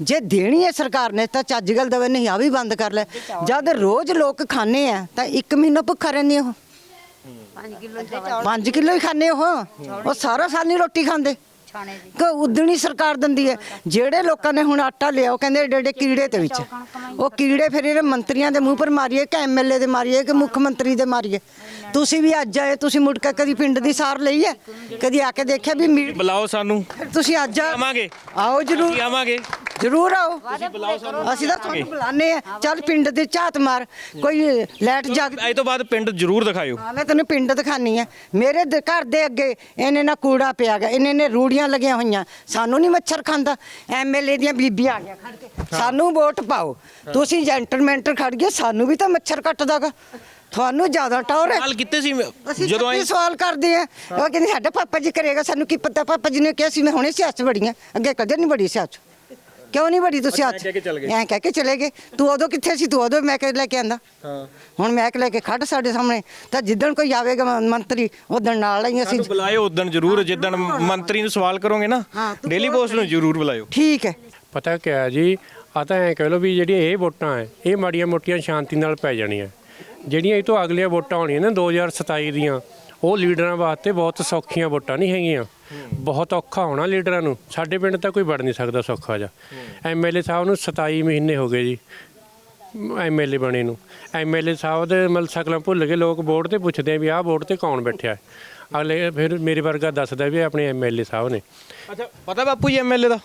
ਜੇ ਦੇਣੀ ਹੈ ਸਰਕਾਰ ਨੇ ਤਾਂ ਚੱਜ ਗੱਲ ਦਵੇ ਨਹੀਂ ਆ ਵੀ ਬੰਦ ਕਰ ਲੈ। ਜਦ ਰੋਜ਼ ਲੋਕ ਖਾਣੇ ਆ ਤਾਂ ਇੱਕ ਮਹੀਨਾ ਭੁੱਖਾ ਰਹਿੰਦੇ ਉਹ। 5 ਕਿਲੋ ਚਾਵਲ 5 ਕਿਲੋ ਹੀ ਖਾਣੇ ਉਹ। ਉਹ ਸਾਰਾ ਸਾਲ ਨਹੀਂ ਰੋਟੀ ਖਾਂਦੇ। ਕਿ ਉਦਣੀ ਸਰਕਾਰ ਦਿੰਦੀ ਹੈ। ਜਿਹੜੇ ਲੋਕਾਂ ਨੇ ਹੁਣ ਆਟਾ ਲਿਆ ਉਹ ਕਹਿੰਦੇ ਏਡੇ ਏਡੇ ਕੀੜੇ ਤੇ ਵਿੱਚ। ਉਹ ਕੀੜੇ ਫਿਰ ਇਹਨੇ ਮੰਤਰੀਆਂ ਦੇ ਮੂੰਹ ਪਰ ਮਾਰੀਏ ਕਿ ਐਮਐਲਏ ਦੇ ਮਾਰੀਏ ਕਿ ਮੁੱਖ ਮੰਤਰੀ ਦੇ ਮਾਰੀਏ। ਤੁਸੀਂ ਵੀ ਅੱਜ ਆਏ ਤੁਸੀਂ ਮੁੜ ਕੇ ਕਦੀ ਪਿੰਡ ਦੀ ਸਾਰ ਲਈ ਹੈ? ਕਦੀ ਆ ਕੇ ਦੇਖਿਆ ਵੀ ਮੀਟ ਬੁਲਾਓ ਸਾਨੂੰ। ਤੁਸੀਂ ਅੱਜ ਆਵਾਂਗੇ। ਆਓ ਜਰੂਰ। ਆਵਾਂਗੇ। ਜਰੂਰ ਆਓ। ਅਸੀਂ ਤਾਂ ਤੁਹਾਨੂੰ ਬੁਲਾਣੇ ਆ ਚੱਲ ਪਿੰਡ ਦੀ ਝਾਤ ਮਾਰ। ਕੋਈ ਲਾਈਟ ਜਗ ਅੱਜ ਤੋਂ ਬਾਅਦ ਪਿੰਡ ਜ਼ਰੂਰ ਦਿਖਾਇਓ। ਹਾਂ ਮੈਂ ਤੈਨੂੰ ਪਿੰਡ ਦਿਖਾਨੀ ਆ। ਮੇਰੇ ਘਰ ਦੇ ਅੱਗੇ ਇਹਨੇ ਨਾ ਕੂੜਾ ਪਿਆ ਗਾ। ਇਹਨੇ ਨੇ ਰੂੜੀਆਂ ਲੱਗੀਆਂ ਹੋਈਆਂ। ਸਾਨੂੰ ਨਹੀਂ ਮੱਛਰ ਖਾਂਦਾ। ਐਮਐਲਏ ਦੀਆਂ ਬੀਬੀਆਂ ਆ ਗਿਆ ਖੜ ਕੇ। ਸਾਨੂੰ ਵੋਟ ਪਾਓ। ਤੁਸੀਂ ਜੈਂਟਲਮੈਂਟਰ ਖੜ ਗਏ। ਸਾਨੂੰ ਵੀ ਤਾਂ ਮੱਛਰ ਕੱਟਦਾਗਾ ਤੁਹਾਨੂੰ ਜ਼ਿਆਦਾ ਟੌਰ ਹੈ। ਗੱਲ ਕੀਤੇ ਸੀ ਅਸੀਂ ਜਦੋਂ ਜਦੋਂ ਆਏ ਸਵਾਲ ਕਰਦੇ ਆ ਉਹ ਕਹਿੰਦੇ ਸਾਡਾ ਪਾਪਾ ਜੀ ਕਰੇਗਾ ਸਾਨੂੰ ਕੀ ਪਤਾ? ਪਾਪਾ ਜੀ ਨੇ ਕਿਹਾ ਸੀ ਮੈਂ ਹੁਣੇ ਸਿਆਸਤ ਬੜੀਆਂ ਅੱਗੇ ਕਦੇ ਨਹੀਂ ਬੜੀ ਸਿਆਸਤ। ਕਿਉਂ ਨਹੀਂ ਬੜੀ ਤੂੰ ਸਿਆਸਤ? ਕਹਿ ਕੇ ਚਲੇ ਗਏ। ਐਂ ਕਹਿ ਕੇ ਚਲੇ ਗਏ। ਤੂੰ ਉਦੋਂ ਕਿੱਥੇ ਸੀ? ਤੂੰ ਉਦੋਂ ਮੈਂ ਕਿ ਲੈ ਕੇ ਆਂਦਾ। ਹਾਂ। ਹੁਣ ਮੈਂ ਲੈ ਕੇ ਖੜ ਸਾਡੇ ਸਾਹਮਣੇ। ਤਾਂ ਜਿੱਦਣ ਕੋਈ ਆਵੇਗਾ ਮ- ਮੰਤਰੀ ਉਦਣ ਨਾਲ ਹੀ ਅਸੀਂ ਸਾਨੂੰ ਬੁਲਾਇਓ ਉਦੋਂ ਜ਼ਰੂਰ। ਜਿੱਦਣ ਮੰਤਰੀ ਨੂੰ ਸਵਾਲ ਕਰੋਗੇ ਨਾ ਹਾਂ, ਤੂੰ ਡੇਲੀ ਪੋਸਟ ਨੂੰ ਜ਼ਰੂਰ ਬੁਲਾਇਓ। ਠੀਕ ਹੈ। ਪਤਾ ਕਿਆ ਜੀ ਆ ਤਾਂ ਐਂ ਕਹਿ ਲਓ ਵੀ ਜਿਹੜੀਆਂ ਇਹ ਵੋਟਾਂ ਐ ਇਹ ਮਾੜੀਆਂ ਮੋਟੀਆਂ ਸ਼ਾਂਤੀ ਨਾਲ ਪੈ ਜਾਣੀਆਂ। ਜਿਹੜੀਆਂ ਇਹ ਤੋਂ ਅਗਲੀਆਂ ਵੋਟਾਂ ਹੋਣੀਆਂ ਨੇ 2027 ਦੀਆਂ ਉਹ ਲੀਡਰਾਂ ਵਾਸਤੇ ਬਹੁਤ ਸੌਖੀਆਂ ਵੋਟਾਂ ਨਹੀਂ ਹੈਗੀਆਂ। ਬਹੁਤ ਔਖਾ ਹੋਣਾ ਲੀਡਰਾਂ ਨੂੰ। ਸਾਡੇ ਪਿੰਡ ਤਾਂ ਕੋਈ ਵੜ ਨਹੀਂ ਸਕਦਾ ਸੌਖਾ ਜਾ ਐਮਐਲਏ ਸਾਹਿਬ ਨੂੰ 27 ਮਹੀਨੇ ਹੋ ਗਏ ਜੀ ਐਮਐਲਏ ਬਣੇ ਨੂੰ। ਐਮਐਲਏ ਸਾਹਿਬ ਦੇ ਮਤਲਬ ਸ਼ਕਲਾਂ ਭੁੱਲ ਕੇ ਲੋਕ ਵੋਟ ਤੇ ਪੁੱਛਦੇ ਆ ਵੀ ਆਹ ਵੋਟ ਤੇ ਕੌਣ ਬੈਠਿਆ। ਅਗਲੇ ਫਿਰ ਮੇਰੇ ਵਰਗਾ ਦੱਸਦਾ ਵੀ ਇਹ ਆਪਣੇ ਐਮਐਲਏ ਸਾਹਿਬ ਨੇ। ਅੱਛਾ ਪਤਾ ਬਾਪੂ ਜੀ ਐਮਐਲਏ ਦਾ?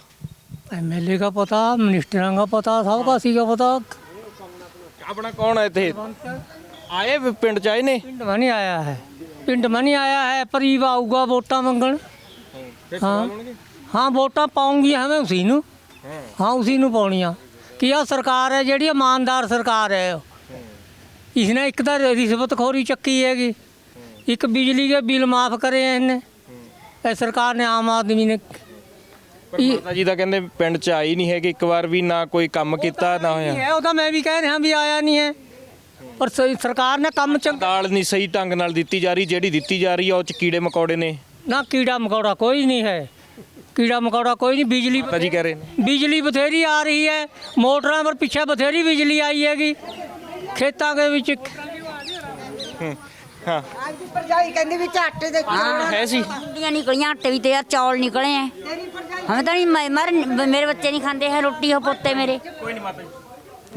ਐਮਐਲਏ ਦਾ ਪਤਾ ਮਨਿਸਟਰਾਂ ਦਾ ਪਤਾ ਸਭ ਕਾਸੀ ਦਾ ਪਤਾ। ਆਪਣਾ ਕੌਣ ਹੈ ਇੱਥੇ? ਆਏ ਵੀ ਪਿੰਡ ਚ ਆਏ ਨੇ? ਪਿੰਡ ਮੈਂ ਨਹੀਂ ਆਇਆ ਹੈ। ਪਿੰਡ ਮੈਂ ਨਹੀਂ ਆਇਆ ਹੈ ਪਰੀਬ ਆਊਗਾ ਵੋਟਾਂ ਮੰਗਣ। ਹਾਂ। ਹਾਂ ਵੋਟਾਂ ਪਾਉਂਗੀ ਹਾਂ ਮੈਂ ਉਸੀ ਨੂੰ। ਹਾਂ। ਹਾਂ ਉਸੀ ਨੂੰ ਪਾਉਣੀਆਂ। ਕਿ ਆ ਸਰਕਾਰ ਹੈ ਜਿਹੜੀ ਇਮਾਨਦਾਰ ਸਰਕਾਰ ਹੈ। ਇਸ ਨੇ ਇੱਕ ਤਾਂ ਰਿਸ਼ਵਤ ਖੋਰੀ ਚੱਕੀ ਹੈਗੀ। ਇੱਕ ਬਿਜਲੀ ਦੇ ਬਿੱਲ ਮਾਫ ਕਰੇ ਇਹਨੇ। ਇਹ ਸਰਕਾਰ ਨੇ ਆਮ ਆਦਮੀ ਨੇ ਇਹ- ਮਾਤਾ ਜੀ ਤਾਂ ਕਹਿੰਦੇ ਪਿੰਡ ਚ ਆਈ ਨਹੀਂ ਹੈਗੇ। ਇੱਕ ਵਾਰ ਵੀ ਨਾ ਕੋਈ ਕੰਮ ਕੀਤਾ ਨਾ ਹੋਇਆ। ਇਹ ਉਹ ਤਾਂ ਮੈਂ ਵੀ ਕਹਿ ਰਿਹਾ ਵੀ ਆਇਆ ਨਹੀਂ ਹੈ। ਪਰ ਸ- ਸਰਕਾਰ ਨੇ ਕੰਮ ਚੰਗਾ ਦਾਲ ਨਹੀਂ ਸਹੀ ਢੰਗ ਨਾਲ ਦਿੱਤੀ ਜਾ ਰਹੀ ਜਿਹੜੀ ਦਿੱਤੀ ਜਾ ਰਹੀ ਆ ਉਹ ਚ ਕੀੜੇ ਮਕੌੜੇ ਨੇ ਨਾ ਕੀੜਾ ਮਕੌੜਾ ਕੋਈ ਨਹੀਂ ਹੈ ਕੀੜਾ ਮਕੌੜਾ ਕੋਈ ਨਹੀਂ ਬਿਜਲੀ ਮਾਤਾ ਜੀ ਕਹਿ ਰਹੇ ਨੇ ਬਿਜਲੀ ਬਥੇਰੀ ਆ ਰਹੀ ਹੈ ਮੋਟਰਾਂ ਪਰ ਪਿੱਛੇ ਬਥੇਰੀ ਬਿਜਲੀ ਆਈ ਹੈਗੀ ਖੇਤਾਂ ਦੇ ਵਿੱਚ ਹਾਂ ਅੱਜ ਦੀ ਭਰਜਾਈ ਕਹਿੰਦੀ ਵੀ ਆਟੇ ਦੇ ਹੈ ਸੀ गुंडियाँ निकली आटे भी तैयार चौल निकले हैं हमें तो नहीं मैं- मर मेरे बच्चे नहीं खाते हैं रोटी हो पोते मेरे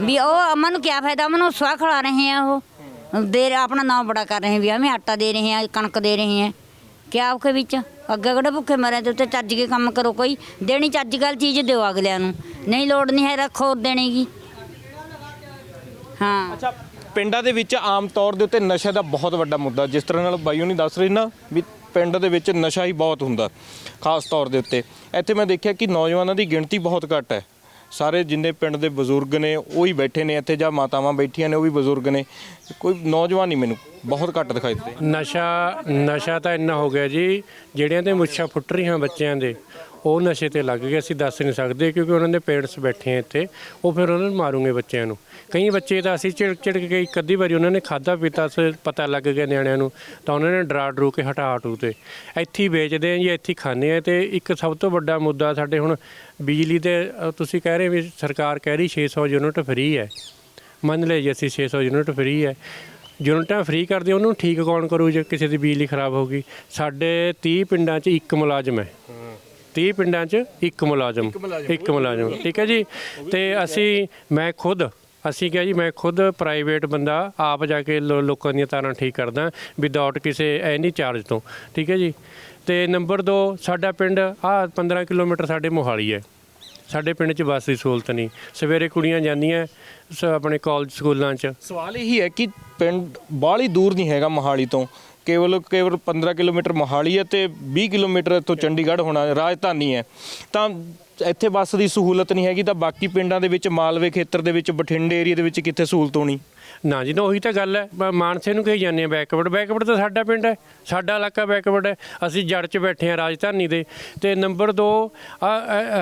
ਵੀ ਉਹ ਅਮਨ ਨੂੰ ਕਿਆ ਫਾਇਦਾ? ਅਮਨ ਨੂੰ ਸਵਾ ਖਿਲਾ ਰਹੇ ਆ ਉਹ। ਦੇ ਆਪਣਾ ਨਾਮ ਬੜਾ ਕਰ ਰਹੇ ਵੀ ਆਵੇਂ ਆਟਾ ਦੇ ਰਹੇ ਆ, ਕਣਕ ਦੇ ਰਹੇ ਆ। ਕਿਆ ਉਹਕੇ ਵਿੱਚ? ਅੱਗੇ ਕਿਹੜਾ ਭੁੱਖੇ ਮਰੇ ਤੇ ਉੱਤੇ ਚੱਜ ਕੇ ਕੰਮ ਕਰੋ ਕੋਈ। ਦੇਣੀ ਚੱਜ ਗੱਲ ਚੀਜ਼ ਦਿਓ ਅਗਲਿਆਂ ਨੂੰ। ਨਹੀਂ ਲੋੜ ਨਹੀਂ ਹੈ ਰੱਖੋ ਦੇਣੇਗੀ ਹਾਂ। ਅੱਛਾ, ਪਿੰਡਾਂ ਦੇ ਵਿੱਚ ਆਮ ਤੌਰ ਦੇ ਉੱਤੇ ਨਸ਼ੇ ਦਾ ਬਹੁਤ ਵੱਡਾ ਮੁੱਦਾ। ਜਿਸ ਤਰ੍ਹਾਂ ਨਾਲ ਬਾਈਓ ਨਹੀਂ ਦੱਸ ਰਹੀ ਨਾ ਵੀ ਪਿੰਡ ਦੇ ਵਿੱਚ ਨਸ਼ਾ ਹੀ ਬਹੁਤ ਹੁੰਦਾ, ਖਾਸ ਤੌਰ ਦੇ ਉੱਤੇ। ਇੱਥੇ ਮੈਂ ਦੇਖਿਆ ਕਿ ਨੌਜਵਾਨਾਂ ਦੀ ਗਿਣਤੀ ਬਹੁਤ ਘੱਟ ਹੈ। ਸਾਰੇ ਜਿੰਨੇ ਪਿੰਡ ਦੇ ਬਜ਼ੁਰਗ ਨੇ, ਉਹ ਹੀ ਬੈਠੇ ਨੇ ਇੱਥੇ, ਜਾਂ ਮਾਤਾਵਾਂ ਬੈਠੀਆਂ ਨੇ, ਉਹ ਵੀ ਬਜ਼ੁਰਗ ਨੇ। ਕੋਈ ਨੌਜਵਾਨ ਨਹੀਂ ਮੈਨੂੰ, ਬਹੁਤ ਘੱਟ ਦਿਖਾਈ ਦਿੱਤੇ। ਨਸ਼ਾ ਨਸ਼ਾ ਤਾਂ ਇੰਨਾ ਹੋ ਗਿਆ ਜੀ, ਜਿਹੜਿਆਂ 'ਤੇ ਮੁੱਛਾਂ ਫੁੱਟ ਰਹੀਆਂ ਬੱਚਿਆਂ ਦੇ ਉਹ ਨਸ਼ੇ ਤੇ ਲੱਗ ਗਏ, ਅਸੀਂ ਦੱਸ ਨਹੀਂ ਸਕਦੇ ਕਿਉਂਕਿ ਉਹਨਾਂ ਦੇ ਪੇਰੈਂਟਸ ਬੈਠੇ ਆ ਇੱਥੇ। ਉਹ ਫਿਰ ਉਹਨਾਂ ਨੂੰ ਮਾਰੂਗੇ ਬੱਚਿਆਂ ਨੂੰ। ਕਈ ਬੱਚੇ ਤਾਂ ਅਸੀਂ ਝਿੜਕ ਝਿੜਕ ਕੇ ਇੱਕ ਅੱਧੀ ਵਾਰੀ ਉਹਨਾਂ ਨੇ ਖਾਦਾ ਪੀਤਾ ਸੀ ਪਤਾ ਲੱਗ ਗਿਆ ਨਿਆਣਿਆਂ ਨੂੰ, ਤਾਂ ਉਹਨਾਂ ਨੇ ਡਰਾ ਡਰੂ ਕੇ ਹਟਾ ਹਟੂ ਤੇ। ਇੱਥੇ ਹੀ ਵੇਚਦੇ ਆ ਜੀ, ਇੱਥੇ ਖਾਂਦੇ ਆ ਤੇ ਇੱਕ ਸਭ ਤੋਂ ਵੱਡਾ ਮੁੱਦਾ ਸਾਡੇ ਹੁਣ ਬਿਜਲੀ ਤੇ ਤੁਸੀਂ ਕਹਿ ਰਹੇ ਵੀ ਸਰਕਾਰ ਕਹਿ ਰਹੀ 600 ਯੂਨਿਟ ਫ੍ਰੀ ਹੈ। ਮੰਨ ਲਏ ਜੀ ਅਸੀਂ 600 ਯੂਨਿਟ ਫ੍ਰੀ ਹੈ। ਯੂਨਿਟਾਂ ਫ੍ਰੀ ਕਰਦੇ ਉਹਨੂੰ ਠੀਕ ਕੌਣ ਕਰੂ ਜੇ ਕਿਸੇ ਦੀ ਬਿਜਲੀ ਖਰਾਬ ਹੋ ਗਈ? ਸਾਡੇ 30 ਪਿੰਡਾਂ 'ਚ ਇੱਕ ਮੁਲਾਜ਼ਮ ਹੈ। 30 ਪਿੰਡਾਂ 'ਚ ਇੱਕ ਮੁਲਾਜ਼ਮ ਇੱਕ ਮੁਲਾਜ਼ਮ। ਠੀਕ ਹੈ ਜੀ? ਤੇ ਅਸੀਂ ਮੈਂ ਖੁਦ ਅਸੀਂ ਕਿਹਾ ਜੀ ਮੈਂ ਖੁਦ ਪ੍ਰਾਈਵੇਟ ਬੰਦਾ ਆਪ ਜਾ ਕੇ ਲੋਕਾਂ ਦੀਆਂ ਤਾਰਾਂ ਠੀਕ ਕਰਦਾ ਵਿਦਆਊਟ ਕਿਸੇ ਐਨੀ ਚਾਰਜ ਤੋਂ। ਠੀਕ ਹੈ ਜੀ? ਤੇ ਨੰਬਰ 2 ਸਾਡਾ ਪਿੰਡ ਆ 15 ਕਿਲੋਮੀਟਰ ਸਾਡੇ ਮੋਹਾਲੀ ਹੈ। ਸਾਡੇ ਪਿੰਡ 'ਚ ਬੱਸ ਦੀ ਸਹੂਲਤ ਨਹੀਂ। ਸਵੇਰੇ ਕੁੜੀਆਂ ਜਾਂਦੀਆਂ ਸ- ਆਪਣੇ ਕਾਲਜ ਸਕੂਲਾਂ 'ਚ। ਸਵਾਲ ਇਹੀ ਹੈ ਕਿ ਪਿੰਡ ਬਾਹਲੀ ਦੂਰ ਨਹੀਂ ਹੈਗਾ ਮੋਹਾਲੀ ਤੋਂ। ਕੇਵਲ ਕੇਵਲ 15 ਕਿਲੋਮੀਟਰ ਮੋਹਾਲੀ ਹੈ ਤੇ 20 ਕਿਲੋਮੀਟਰ ਇੱਥੋਂ ਚੰਡੀਗੜ੍ਹ ਹੋਣਾ ਰਾਜਧਾਨੀ ਹੈ। ਤਾਂ ਇੱਥੇ ਬੱਸ ਦੀ ਸਹੂਲਤ ਨਹੀਂ ਹੈਗੀ ਤਾਂ ਬਾਕੀ ਪਿੰਡਾਂ ਦੇ ਵਿੱਚ ਮਾਲਵੇ ਖੇਤਰ ਦੇ ਵਿੱਚ, ਬਠਿੰਡੇ ਏਰੀਆ ਦੇ ਵਿੱਚ ਕਿੱਥੇ ਸਹੂਲਤ ਹੋਣੀ? ਨਾ ਜੀ, ਨਾ ਉਹੀ ਤਾਂ ਗੱਲ ਹੈ ਬ- ਮਾਨਸੇ ਨੂੰ ਕਹੀ ਜਾਂਦੇ ਆ ਬੈਕਵਰਡ ਬੈਕਵਰਡ ਤਾਂ ਸਾਡਾ ਪਿੰਡ ਹੈ, ਸਾਡਾ ਇਲਾਕਾ ਬੈਕਵਰਡ ਹੈ, ਅਸੀਂ ਜੜ 'ਚ ਬੈਠੇ ਆ ਰਾਜਧਾਨੀ ਦੇ, ਤੇ ਨੰਬਰ 2